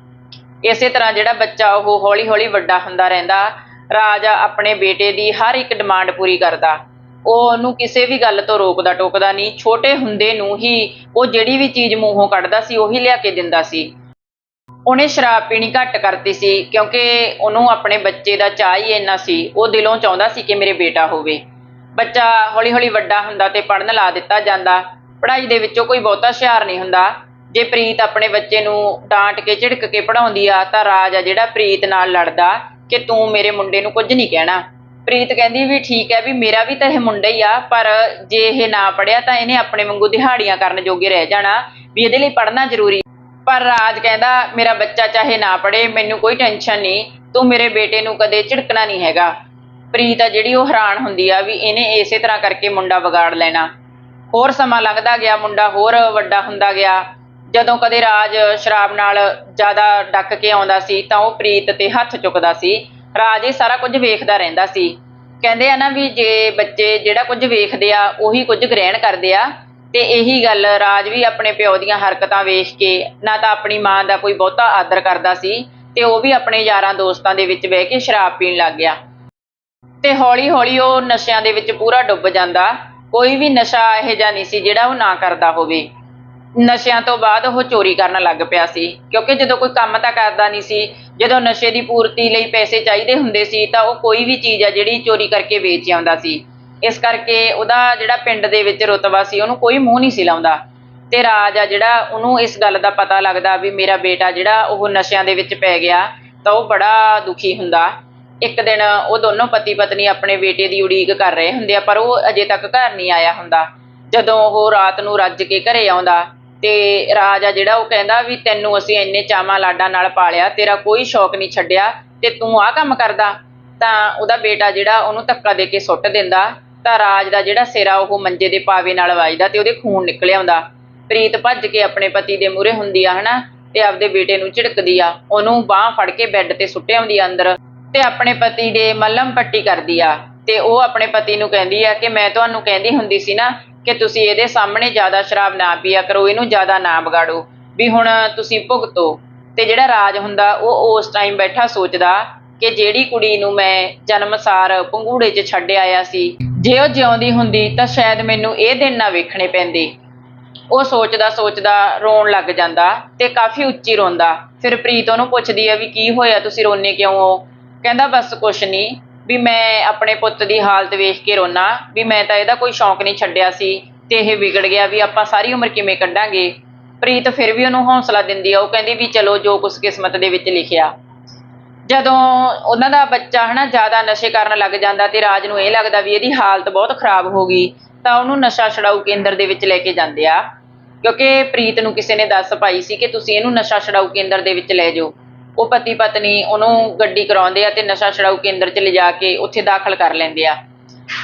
ਇਸੇ ਤਰ੍ਹਾਂ ਜਿਹੜਾ ਬੱਚਾ ਉਹ ਹੌਲੀ-ਹੌਲੀ ਵੱਡਾ ਹੁੰਦਾ ਰਹਿੰਦਾ ਰਾਜਾ ਆਪਣੇ ਬੇਟੇ ਦੀ ਹਰ ਇੱਕ ਡਿਮਾਂਡ ਪੂਰੀ ਕਰਦਾ। ਉਹ ਉਹਨੂੰ ਕਿਸੇ ਵੀ ਗੱਲ ਤੋਂ ਰੋਕਦਾ, ਟੋਕਦਾ ਨਹੀਂ। ਛੋਟੇ ਹੁੰਦੇ ਨੂੰ ਹੀ ਉਹ ਜਿਹੜੀ ਵੀ ਚੀਜ਼ ਮੂੰਹੋਂ ਕੱਢਦਾ ਸੀ, ਉਹੀ ਲਿਆ ਕੇ ਦਿੰਦਾ ਸੀ। ਉਹਨੇ ਸ਼ਰਾਬ ਪੀਣੀ ਘੱਟ ਕਰਤੀ ਸੀ, ਕਿਉਂਕਿ ਉਹਨੂੰ ਆਪਣੇ ਬੱਚੇ ਦਾ ਚਾਹ ਹੀ ਇੰਨਾ ਸੀ। ਉਹ ਦਿਲੋਂ ਚਾਹੁੰਦਾ ਸੀ ਕਿ ਮੇਰੇ ਬੇਟਾ ਹੋਵੇ। ਬੱਚਾ ਹੌਲੀ-ਹੌਲੀ ਵੱਡਾ ਹੁੰਦਾ ਤੇ ਪੜਨ ਲਾ ਦਿੱਤਾ ਜਾਂਦਾ। ਪੜ੍ਹਾਈ ਦੇ ਵਿੱਚੋਂ ਕੋਈ ਬਹੁਤਾ ਹੁਸ਼ਿਆਰ ਨਹੀਂ ਹੁੰਦਾ। ਜੇ ਪ੍ਰੀਤ ਆਪਣੇ ਬੱਚੇ ਨੂੰ ਡਾਂਟ ਕੇ ਝਿੜਕ ਕੇ ਪੜਾਉਂਦੀ ਆ, ਤਾਂ ਰਾਜ ਆ ਜਿਹੜਾ ਪ੍ਰੀਤ ਨਾਲ ਲੜਦਾ ਕਿ ਤੂੰ ਮੇਰੇ ਮੁੰਡੇ ਨੂੰ ਕੁਝ ਨਹੀਂ ਕਹਿਣਾ। ਪ੍ਰੀਤ ਕਹਿੰਦੀ ਵੀ ਠੀਕ ਹੈ ਵੀ ਮੇਰਾ ਵੀ ਤਾਂ ਇਹ ਮੁੰਡਾ ਹੀ ਆ, ਪਰ ਜੇ ਇਹ ਨਾ ਪੜਿਆ ਤਾਂ ਇਹਨੇ ਆਪਣੇ ਵਾਂਗੂ ਦਿਹਾੜੀਆਂ ਕਰਨ ਜੋਗੇ ਰਹਿ ਜਾਣਾ, ਵੀ ਇਹਦੇ ਲਈ ਪੜਨਾ ਜ਼ਰੂਰੀ। ਪਰ ਰਾਜ ਕਹਿੰਦਾ, ਮੇਰਾ ਬੱਚਾ ਚਾਹੇ ਨਾ ਪੜੇ ਮੈਨੂੰ ਕੋਈ ਟੈਨਸ਼ਨ ਨਹੀਂ, ਤੂੰ ਮੇਰੇ ਬੇਟੇ ਨੂੰ ਕਦੇ ਝਿੜਕਣਾ ਨਹੀਂ ਹੈਗਾ। ਪ੍ਰੀਤ ਆ ਜਿਹੜੀ ਉਹ ਹੈਰਾਨ ਹੁੰਦੀ ਆ ਵੀ ਇਹਨੇ ਇਸੇ ਤਰ੍ਹਾਂ ਕਰਕੇ ਮੁੰਡਾ ਵਿਗਾੜ ਲੈਣਾ। ਹੋਰ ਸਮਾਂ ਲੱਗਦਾ ਗਿਆ, ਮੁੰਡਾ ਹੋਰ ਵੱਡਾ ਹੁੰਦਾ ਗਿਆ। ਜਦੋਂ ਕਦੇ ਰਾਜ ਸ਼ਰਾਬ ਨਾਲ ਜ਼ਿਆਦਾ ਡੱਕ ਕੇ ਆਉਂਦਾ ਸੀ ਤਾਂ ਉਹ ਪ੍ਰੀਤ ਤੇ ਹੱਥ ਚੁੱਕਦਾ ਸੀ। ਰਾਜ ਇਹ ਸਾਰਾ ਕੁਝ ਵੇਖਦਾ ਰਹਿੰਦਾ ਸੀ। ਕਹਿੰਦੇ ਆ ਨਾ ਵੀ ਜੇ ਬੱਚੇ ਜਿਹੜਾ ਕੁਝ ਵੇਖਦੇ ਆ, ਉਹੀ ਕੁਝ ਗ੍ਰਹਿਣ ਕਰਦੇ ਆ। ਤੇ ਇਹੀ ਗੱਲ ਰਾਜ ਵੀ ਆਪਣੇ ਪਿਓ ਦੀਆਂ ਹਰਕਤਾਂ ਵੇਖ ਕੇ ਨਾ ਤਾਂ ਆਪਣੀ ਮਾਂ ਦਾ ਕੋਈ ਬਹੁਤਾ ਆਦਰ ਕਰਦਾ ਸੀ ਤੇ ਉਹ ਵੀ ਆਪਣੇ ਯਾਰਾਂ ਦੋਸਤਾਂ ਦੇ ਵਿੱਚ ਬਹਿ ਕੇ ਸ਼ਰਾਬ ਪੀਣ ਲੱਗ ਗਿਆ। ਤੇ ਹੌਲੀ-ਹੌਲੀ ਉਹ ਨਸ਼ਿਆਂ ਦੇ ਵਿੱਚ ਪੂਰਾ ਡੁੱਬ ਜਾਂਦਾ। ਕੋਈ ਵੀ ਨਸ਼ਾ ਇਹੋ ਜਿਹਾ ਨਹੀਂ ਸੀ ਜਿਹੜਾ ਉਹ ਨਾ ਕਰਦਾ ਹੋਵੇ। ਨਸ਼ਿਆਂ ਤੋਂ ਬਾਅਦ ਉਹ ਚੋਰੀ ਕਰਨ ਲੱਗ ਪਿਆ ਸੀ। ਕਿਉਂਕਿ ਜਦੋਂ ਕੋਈ ਕੰਮ ਤਾਂ ਕਰਦਾ ਨਹੀਂ ਸੀ, ਜਦੋਂ ਨਸ਼ੇ ਦੀ ਪੂਰਤੀ ਲਈ ਪੈਸੇ ਚਾਹੀਦੇ ਹੁੰਦੇ ਸੀ, ਤਾਂ ਉਹ ਕੋਈ ਵੀ ਚੀਜ਼ ਆ ਜਿਹੜੀ ਚੋਰੀ ਕਰਕੇ ਵੇਚ ਆਉਂਦਾ ਸੀ। ਇਸ ਕਰਕੇ ਉਹਦਾ ਜਿਹੜਾ ਪਿੰਡ ਦੇ ਵਿੱਚ ਰੁਤਬਾ ਸੀ, ਉਹਨੂੰ ਕੋਈ ਮੂੰਹ ਨਹੀਂ ਸੀ ਲਾਉਂਦਾ। ਤੇ ਰਾਜ ਆ ਜਿਹੜਾ, ਉਹਨੂੰ ਇਸ ਗੱਲ ਦਾ ਪਤਾ ਲੱਗਦਾ ਵੀ ਮੇਰਾ ਬੇਟਾ ਜਿਹੜਾ, ਉਹ ਨਸ਼ਿਆਂ ਦੇ ਵਿੱਚ ਪੈ ਗਿਆ, ਤਾਂ ਉਹ ਬੜਾ ਦੁਖੀ ਹੁੰਦਾ। ਇੱਕ ਦਿਨ ਉਹ ਦੋਨੋਂ ਪਤੀ ਪਤਨੀ ਆਪਣੇ ਬੇਟੇ ਦੀ ਉਡੀਕ ਕਰ ਰਹੇ ਹੁੰਦੇ ਆ, ਪਰ ਉਹ ਅਜੇ ਤੱਕ ਘਰ ਨਹੀਂ ਆਇਆ ਹੁੰਦਾ। ਜਦੋਂ ਉਹ ਰਾਤ ਨੂੰ ਰੱਜ ਕੇ ਘਰੇ ਆਉਂਦਾ ਤੇ ਰਾਜ ਆ ਜਿਹੜਾ, ਉਹ ਕਹਿੰਦਾ ਵੀ ਤੈਨੂੰ ਅਸੀਂ ਇੰਨੇ ਚਾਵਾਂ ਲਾਡਾਂ ਨਾਲ ਪਾਲਿਆ, ਤੇਰਾ ਕੋਈ ਸ਼ੌਕ ਨਹੀਂ ਛੱਡਿਆ, ਤੇ ਤੂੰ ਆਹ ਕੰਮ ਕਰਦਾ। ਤਾਂ ਉਹਦਾ ਬੇਟਾ ਜਿਹੜਾ, ਉਹਨੂੰ ਧੱਕਾ ਦੇ ਕੇ ਸੁੱਟ ਦਿੰਦਾ। ਤਾਂ ਰਾਜ ਦਾ ਜਿਹੜਾ ਸਿਰਾ ਉਹ ਮੰਜੇ ਦੇ ਪਾਵੇ ਨਾਲ ਵੱਜਦਾ ਤੇ ਉਹਦੇ ਖੂਨ ਨਿਕਲ ਆਉਂਦਾ। ਪ੍ਰੀਤ ਭੱਜ ਕੇ ਆਪਣੇ ਪਤੀ ਦੇ ਮੂਹਰੇ ਹੁੰਦੀ ਆ, ਹਨਾ? ਤੇ ਆਪਦੇ ਬੇਟੇ ਨੂੰ ਝਿੜਕਦੀ ਆ। ਉਹਨੂੰ ਬਾਹ ਫੜ ਕੇ ਬੈੱਡ ਤੇ ਸੁੱਟ ਆਉਂਦੀ ਆ ਅੰਦਰ। ਤੇ ਆਪਣੇ ਪਤੀ ਦੇ ਮੱਲਮ ਪੱਟੀ ਕਰਦੀ ਆ। ਤੇ ਉਹ ਆਪਣੇ ਪਤੀ ਨੂੰ ਕਹਿੰਦੀ ਆ ਕਿ ਮੈਂ ਤੁਹਾਨੂੰ ਕਹਿੰਦੀ ਹੁੰਦੀ ਸੀ ਨਾ ਕਿ ਤੁਸੀਂ ਇਹਦੇ ਸਾਹਮਣੇ ਜ਼ਿਆਦਾ ਸ਼ਰਾਬ ਨਾ ਪੀਆ ਕਰੋ, ਇਹਨੂੰ ਜ਼ਿਆਦਾ ਨਾ ਵਿਗਾੜੋ, ਵੀ ਹੁਣ ਤੁਸੀਂ ਭੁਗਤੋ। ਤੇ ਜਿਹੜਾ ਰਾਜ ਹੁੰਦਾ, ਉਹ ਉਸ ਟਾਈਮ ਬੈਠਾ ਸੋਚਦਾ ਕਿ ਜਿਹੜੀ ਕੁੜੀ ਨੂੰ ਮੈਂ ਜਨਮਸਾਰ ਪੰਗੂੜੇ 'ਚ ਛੱਡ ਆਇਆ ਸੀ, ਜੇ ਉਹ ਜਿਉਂਦੀ ਹੁੰਦੀ ਤਾਂ ਸ਼ਾਇਦ ਮੈਨੂੰ ਇਹ ਦਿਨ ਨਾ ਵੇਖਣੇ ਪੈਂਦੇ। ਉਹ ਸੋਚਦਾ ਸੋਚਦਾ ਰੋਣ ਲੱਗ ਜਾਂਦਾ ਤੇ ਕਾਫੀ ਉੱਚੀ ਰੋਂਦਾ। ਫਿਰ ਪ੍ਰੀਤ ਉਹਨੂੰ ਪੁੱਛਦੀ ਹੈ ਵੀ ਕੀ ਹੋਇਆ, ਤੁਸੀਂ ਰੋਨੇ ਕਿਉਂ ਹੋ? ਕਹਿੰਦਾ, ਬਸ ਕੁਛ ਨਹੀਂ ਵੀ ਮੈਂ ਆਪਣੇ ਪੁੱਤ ਦੀ ਹਾਲਤ ਵੇਖ ਕੇ ਰੋਨਾ, ਵੀ ਮੈਂ ਤਾਂ ਇਹਦਾ ਕੋਈ ਸ਼ੌਂਕ ਨਹੀਂ ਛੱਡਿਆ ਸੀ ਤੇ ਇਹ ਵਿਗੜ ਗਿਆ ਵੀ ਆਪਾਂ ਸਾਰੀ ਉਮਰ ਕਿਵੇਂ ਕੱਢਾਂਗੇ। ਪ੍ਰੀਤ ਫਿਰ ਵੀ ਉਹਨੂੰ ਹੌਸਲਾ ਦਿੰਦੀ ਆ, ਉਹ ਕਹਿੰਦੀ ਵੀ ਚਲੋ ਜੋ ਕੁਛ ਕਿਸਮਤ ਦੇ ਵਿੱਚ ਲਿਖਿਆ। ਜਦੋਂ ਉਹਨਾਂ ਦਾ ਬੱਚਾ ਹਨਾ ਜ਼ਿਆਦਾ ਨਸ਼ੇ ਕਰਨ ਲੱਗ ਜਾਂਦਾ ਤੇ ਰਾਜ ਨੂੰ ਇਹ ਲੱਗਦਾ ਵੀ ਇਹਦੀ ਹਾਲਤ ਬਹੁਤ ਖਰਾਬ ਹੋ ਗਈ, ਤਾਂ ਉਹਨੂੰ ਨਸ਼ਾ ਛਡਾਊ ਕੇਂਦਰ ਦੇ ਵਿੱਚ ਲੈ ਕੇ ਜਾਂਦੇ ਆ। ਕਿਉਂਕਿ ਪ੍ਰੀਤ ਨੂੰ ਕਿਸੇ ਨੇ ਦੱਸ ਪਾਈ ਸੀ ਕਿ ਤੁਸੀਂ ਇਹਨੂੰ ਨਸ਼ਾ ਛਡਾਊ ਕੇਂਦਰ ਦੇ ਵਿੱਚ ਲੈ ਜਾਓ। ਉਹ ਪਤੀ ਪਤਨੀ ਉਹਨੂੰ ਗੱਡੀ ਕਰਾਉਂਦੇ ਆ ਤੇ ਨਸ਼ਾ ਛਡਾਊ ਕੇਂਦਰ 'ਚ ਲਿਜਾ ਕੇ ਉੱਥੇ ਦਾਖਲ ਕਰ ਲੈਂਦੇ ਆ।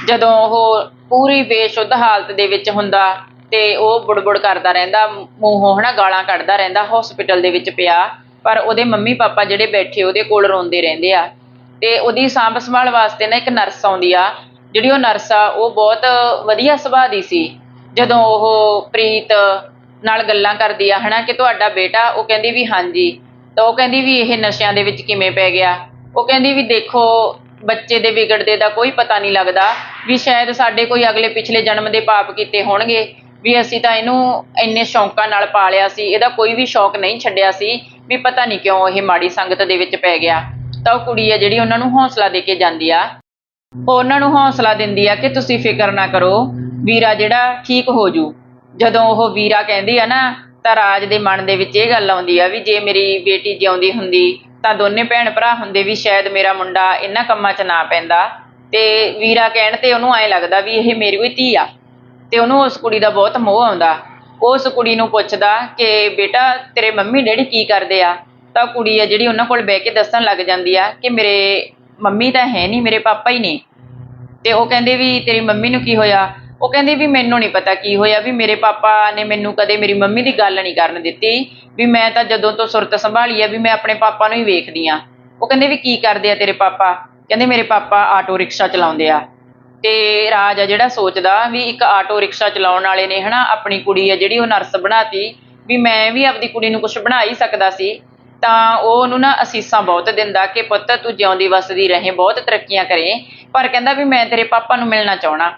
ਜਦੋਂ ਉਹ ਪੂਰੀ ਬੇਸ਼ੁੱਧ ਹਾਲਤ ਦੇ ਵਿੱਚ ਹੁੰਦਾ ਤੇ ਉਹ ਬੁੜਬੁੜ ਕਰਦਾ ਰਹਿੰਦਾ, ਮੂੰਹੋਂ ਹਨਾ ਗਾਲਾਂ ਕੱਢਦਾ ਰਹਿੰਦਾ ਹਸਪੀਟਲ ਦੇ ਵਿੱਚ ਪਿਆ। ਪਰ ਉਹਦੇ ਮੰਮੀ ਪਾਪਾ ਜਿਹੜੇ ਬੈਠੇ ਉਹਦੇ ਕੋਲ ਰੋਂਦੇ ਰਹਿੰਦੇ ਆ। ਤੇ ਉਹਦੀ ਸਾਂਭ ਸੰਭਾਲ ਵਾਸਤੇ ਨਾ ਇੱਕ ਨਰਸ ਆਉਂਦੀ ਆ। ਜਿਹੜੀ ਉਹ ਨਰਸ ਆ, ਉਹ ਬਹੁਤ ਵਧੀਆ ਸੁਭਾਅ ਦੀ ਸੀ। ਜਦੋਂ ਉਹ ਪ੍ਰੀਤ ਨਾਲ ਗੱਲਾਂ ਕਰਦੀ ਆ, ਹਨਾ ਕਿ ਤੁਹਾਡਾ ਬੇਟਾ, ਉਹ ਕਹਿੰਦੀ ਵੀ ਹਾਂਜੀ। ਤਾਂ ਉਹ ਕਹਿੰਦੀ ਵੀ ਇਹ ਨਸ਼ਿਆਂ ਦੇ ਵਿੱਚ ਕਿਵੇਂ ਪੈ ਗਿਆ? ਉਹ ਕਹਿੰਦੀ ਵੀ ਦੇਖੋ, ਬੱਚੇ ਦੇ ਵਿਗੜਦੇ ਦਾ ਕੋਈ ਪਤਾ ਨਹੀਂ ਲੱਗਦਾ ਵੀ ਸ਼ਾਇਦ ਸਾਡੇ ਕੋਈ ਅਗਲੇ ਪਿਛਲੇ ਜਨਮ ਦੇ ਪਾਪ ਕੀਤੇ ਹੋਣਗੇ। ਵੀ ਅਸੀਂ ਤਾਂ ਇਹਨੂੰ ਇੰਨੇ ਸ਼ੌਂਕਾਂ ਨਾਲ ਪਾਲਿਆ ਸੀ, ਇਹਦਾ ਕੋਈ ਵੀ ਸ਼ੌਕ ਨਹੀਂ ਛੱਡਿਆ ਸੀ ਵੀ ਪਤਾ ਨਹੀਂ ਕਿਉਂ ਇਹ ਮਾੜੀ ਸੰਗਤ ਦੇ ਵਿੱਚ ਪੈ ਗਿਆ। ਤਾਂ ਉਹ ਕੁੜੀ ਆ ਜਿਹੜੀ ਉਹਨਾਂ ਨੂੰ ਹੌਸਲਾ ਦੇ ਕੇ ਜਾਂਦੀ ਆ। ਉਹ ਉਹਨਾਂ ਨੂੰ ਹੌਸਲਾ ਦਿੰਦੀ ਆ ਕਿ ਤੁਸੀਂ ਫਿਕਰ ਨਾ ਕਰੋ, ਵੀਰਾ ਜਿਹੜਾ ਠੀਕ ਹੋ ਜੂ। ਜਦੋਂ ਉਹ ਵੀਰਾ ਕਹਿੰਦੀ ਆ ਨਾ ਤਾਂ ਰਾਜ ਦੇ ਮਨ ਦੇ ਵਿੱਚ ਇਹ ਗੱਲ ਆਉਂਦੀ ਆ ਵੀ ਜੇ ਮੇਰੀ ਬੇਟੀ ਜਿਉਂਦੀ ਹੁੰਦੀ, ਤਾਂ ਦੋਨੇ ਭੈਣ ਭਰਾ ਹੁੰਦੇ ਵੀ ਸ਼ਾਇਦ ਮੇਰਾ ਮੁੰਡਾ ਇਹਨਾਂ ਕੰਮਾਂ 'ਚ ਨਾ ਪੈਂਦਾ। ਤੇ ਵੀਰਾ ਕਹਿਣ ਤੇ ਉਹਨੂੰ ਐਂ ਲੱਗਦਾ ਵੀ ਇਹ ਮੇਰੀ ਕੋਈ ਧੀ ਆ। ਤੇ ਉਹਨੂੰ ਉਸ ਕੁੜੀ ਦਾ ਬਹੁਤ ਮੋਹ ਆਉਂਦਾ। ਉਸ ਕੁੜੀ ਨੂੰ ਪੁੱਛਦਾ ਕਿ ਬੇਟਾ, ਤੇਰੇ ਮੰਮੀ ਡੈਡੀ ਕੀ ਕਰਦੇ ਆ? ਤਾਂ ਕੁੜੀ ਆ ਜਿਹੜੀ ਉਹਨਾਂ ਕੋਲ ਬਹਿ ਕੇ ਦੱਸਣ ਲੱਗ ਜਾਂਦੀ ਆ ਕਿ ਮੇਰੇ ਮੰਮੀ ਤਾਂ ਹੈ ਨਹੀਂ, ਮੇਰੇ ਪਾਪਾ ਹੀ ਨੇ। ਤੇ ਉਹ ਕਹਿੰਦੇ ਵੀ ਤੇਰੀ ਮੰਮੀ ਨੂੰ ਕੀ ਹੋਇਆ? ਉਹ ਕਹਿੰਦੀ ਵੀ ਮੈਨੂੰ ਨਹੀਂ ਪਤਾ ਕੀ ਹੋਇਆ, ਵੀ ਮੇਰੇ ਪਾਪਾ ਨੇ ਮੈਨੂੰ ਕਦੇ ਮੇਰੀ ਮੰਮੀ ਦੀ ਗੱਲ ਨਹੀਂ ਕਰਨ ਦਿੱਤੀ, ਵੀ ਮੈਂ ਤਾਂ ਜਦੋਂ ਤੋਂ ਸੁਰਤ ਸੰਭਾਲੀ ਆ ਵੀ ਮੈਂ ਆਪਣੇ ਪਾਪਾ ਨੂੰ ਹੀ ਵੇਖਦੀ ਆ। ਉਹ ਕਹਿੰਦੇ ਵੀ ਕੀ ਕਰਦੇ ਆ ਤੇਰੇ ਪਾਪਾ? ਕਹਿੰਦੇ ਮੇਰੇ ਪਾਪਾ ਆਟੋ ਰਿਕਸ਼ਾ ਚਲਾਉਂਦੇ ਆ। ਤੇ ਰਾਜ ਆ ਜਿਹੜਾ ਸੋਚਦਾ ਵੀ ਇੱਕ ਆਟੋ ਰਿਕਸ਼ਾ ਚਲਾਉਣ ਵਾਲੇ ਨੇ ਹਨਾ, ਆਪਣੀ ਕੁੜੀ ਆ ਜਿਹੜੀ ਉਹ ਨਰਸ ਬਣਾਤੀ, ਵੀ ਮੈਂ ਵੀ ਆਪਦੀ ਕੁੜੀ ਨੂੰ ਕੁਝ ਬਣਾ ਹੀ ਸਕਦਾ ਸੀ। ਤਾਂ ਉਹ ਉਹਨੂੰ ਨਾ ਅਸੀਸਾਂ ਬਹੁਤ ਦਿੰਦਾ ਕਿ ਪੁੱਤ ਤੂੰ ਜਿਉਂਦੀ ਵਸਦੀ ਰਹੇ, ਬਹੁਤ ਤਰੱਕੀਆਂ ਕਰੇ। ਪਰ ਕਹਿੰਦਾ ਵੀ ਮੈਂ ਤੇਰੇ ਪਾਪਾ ਨੂੰ ਮਿਲਣਾ ਚਾਹਣਾ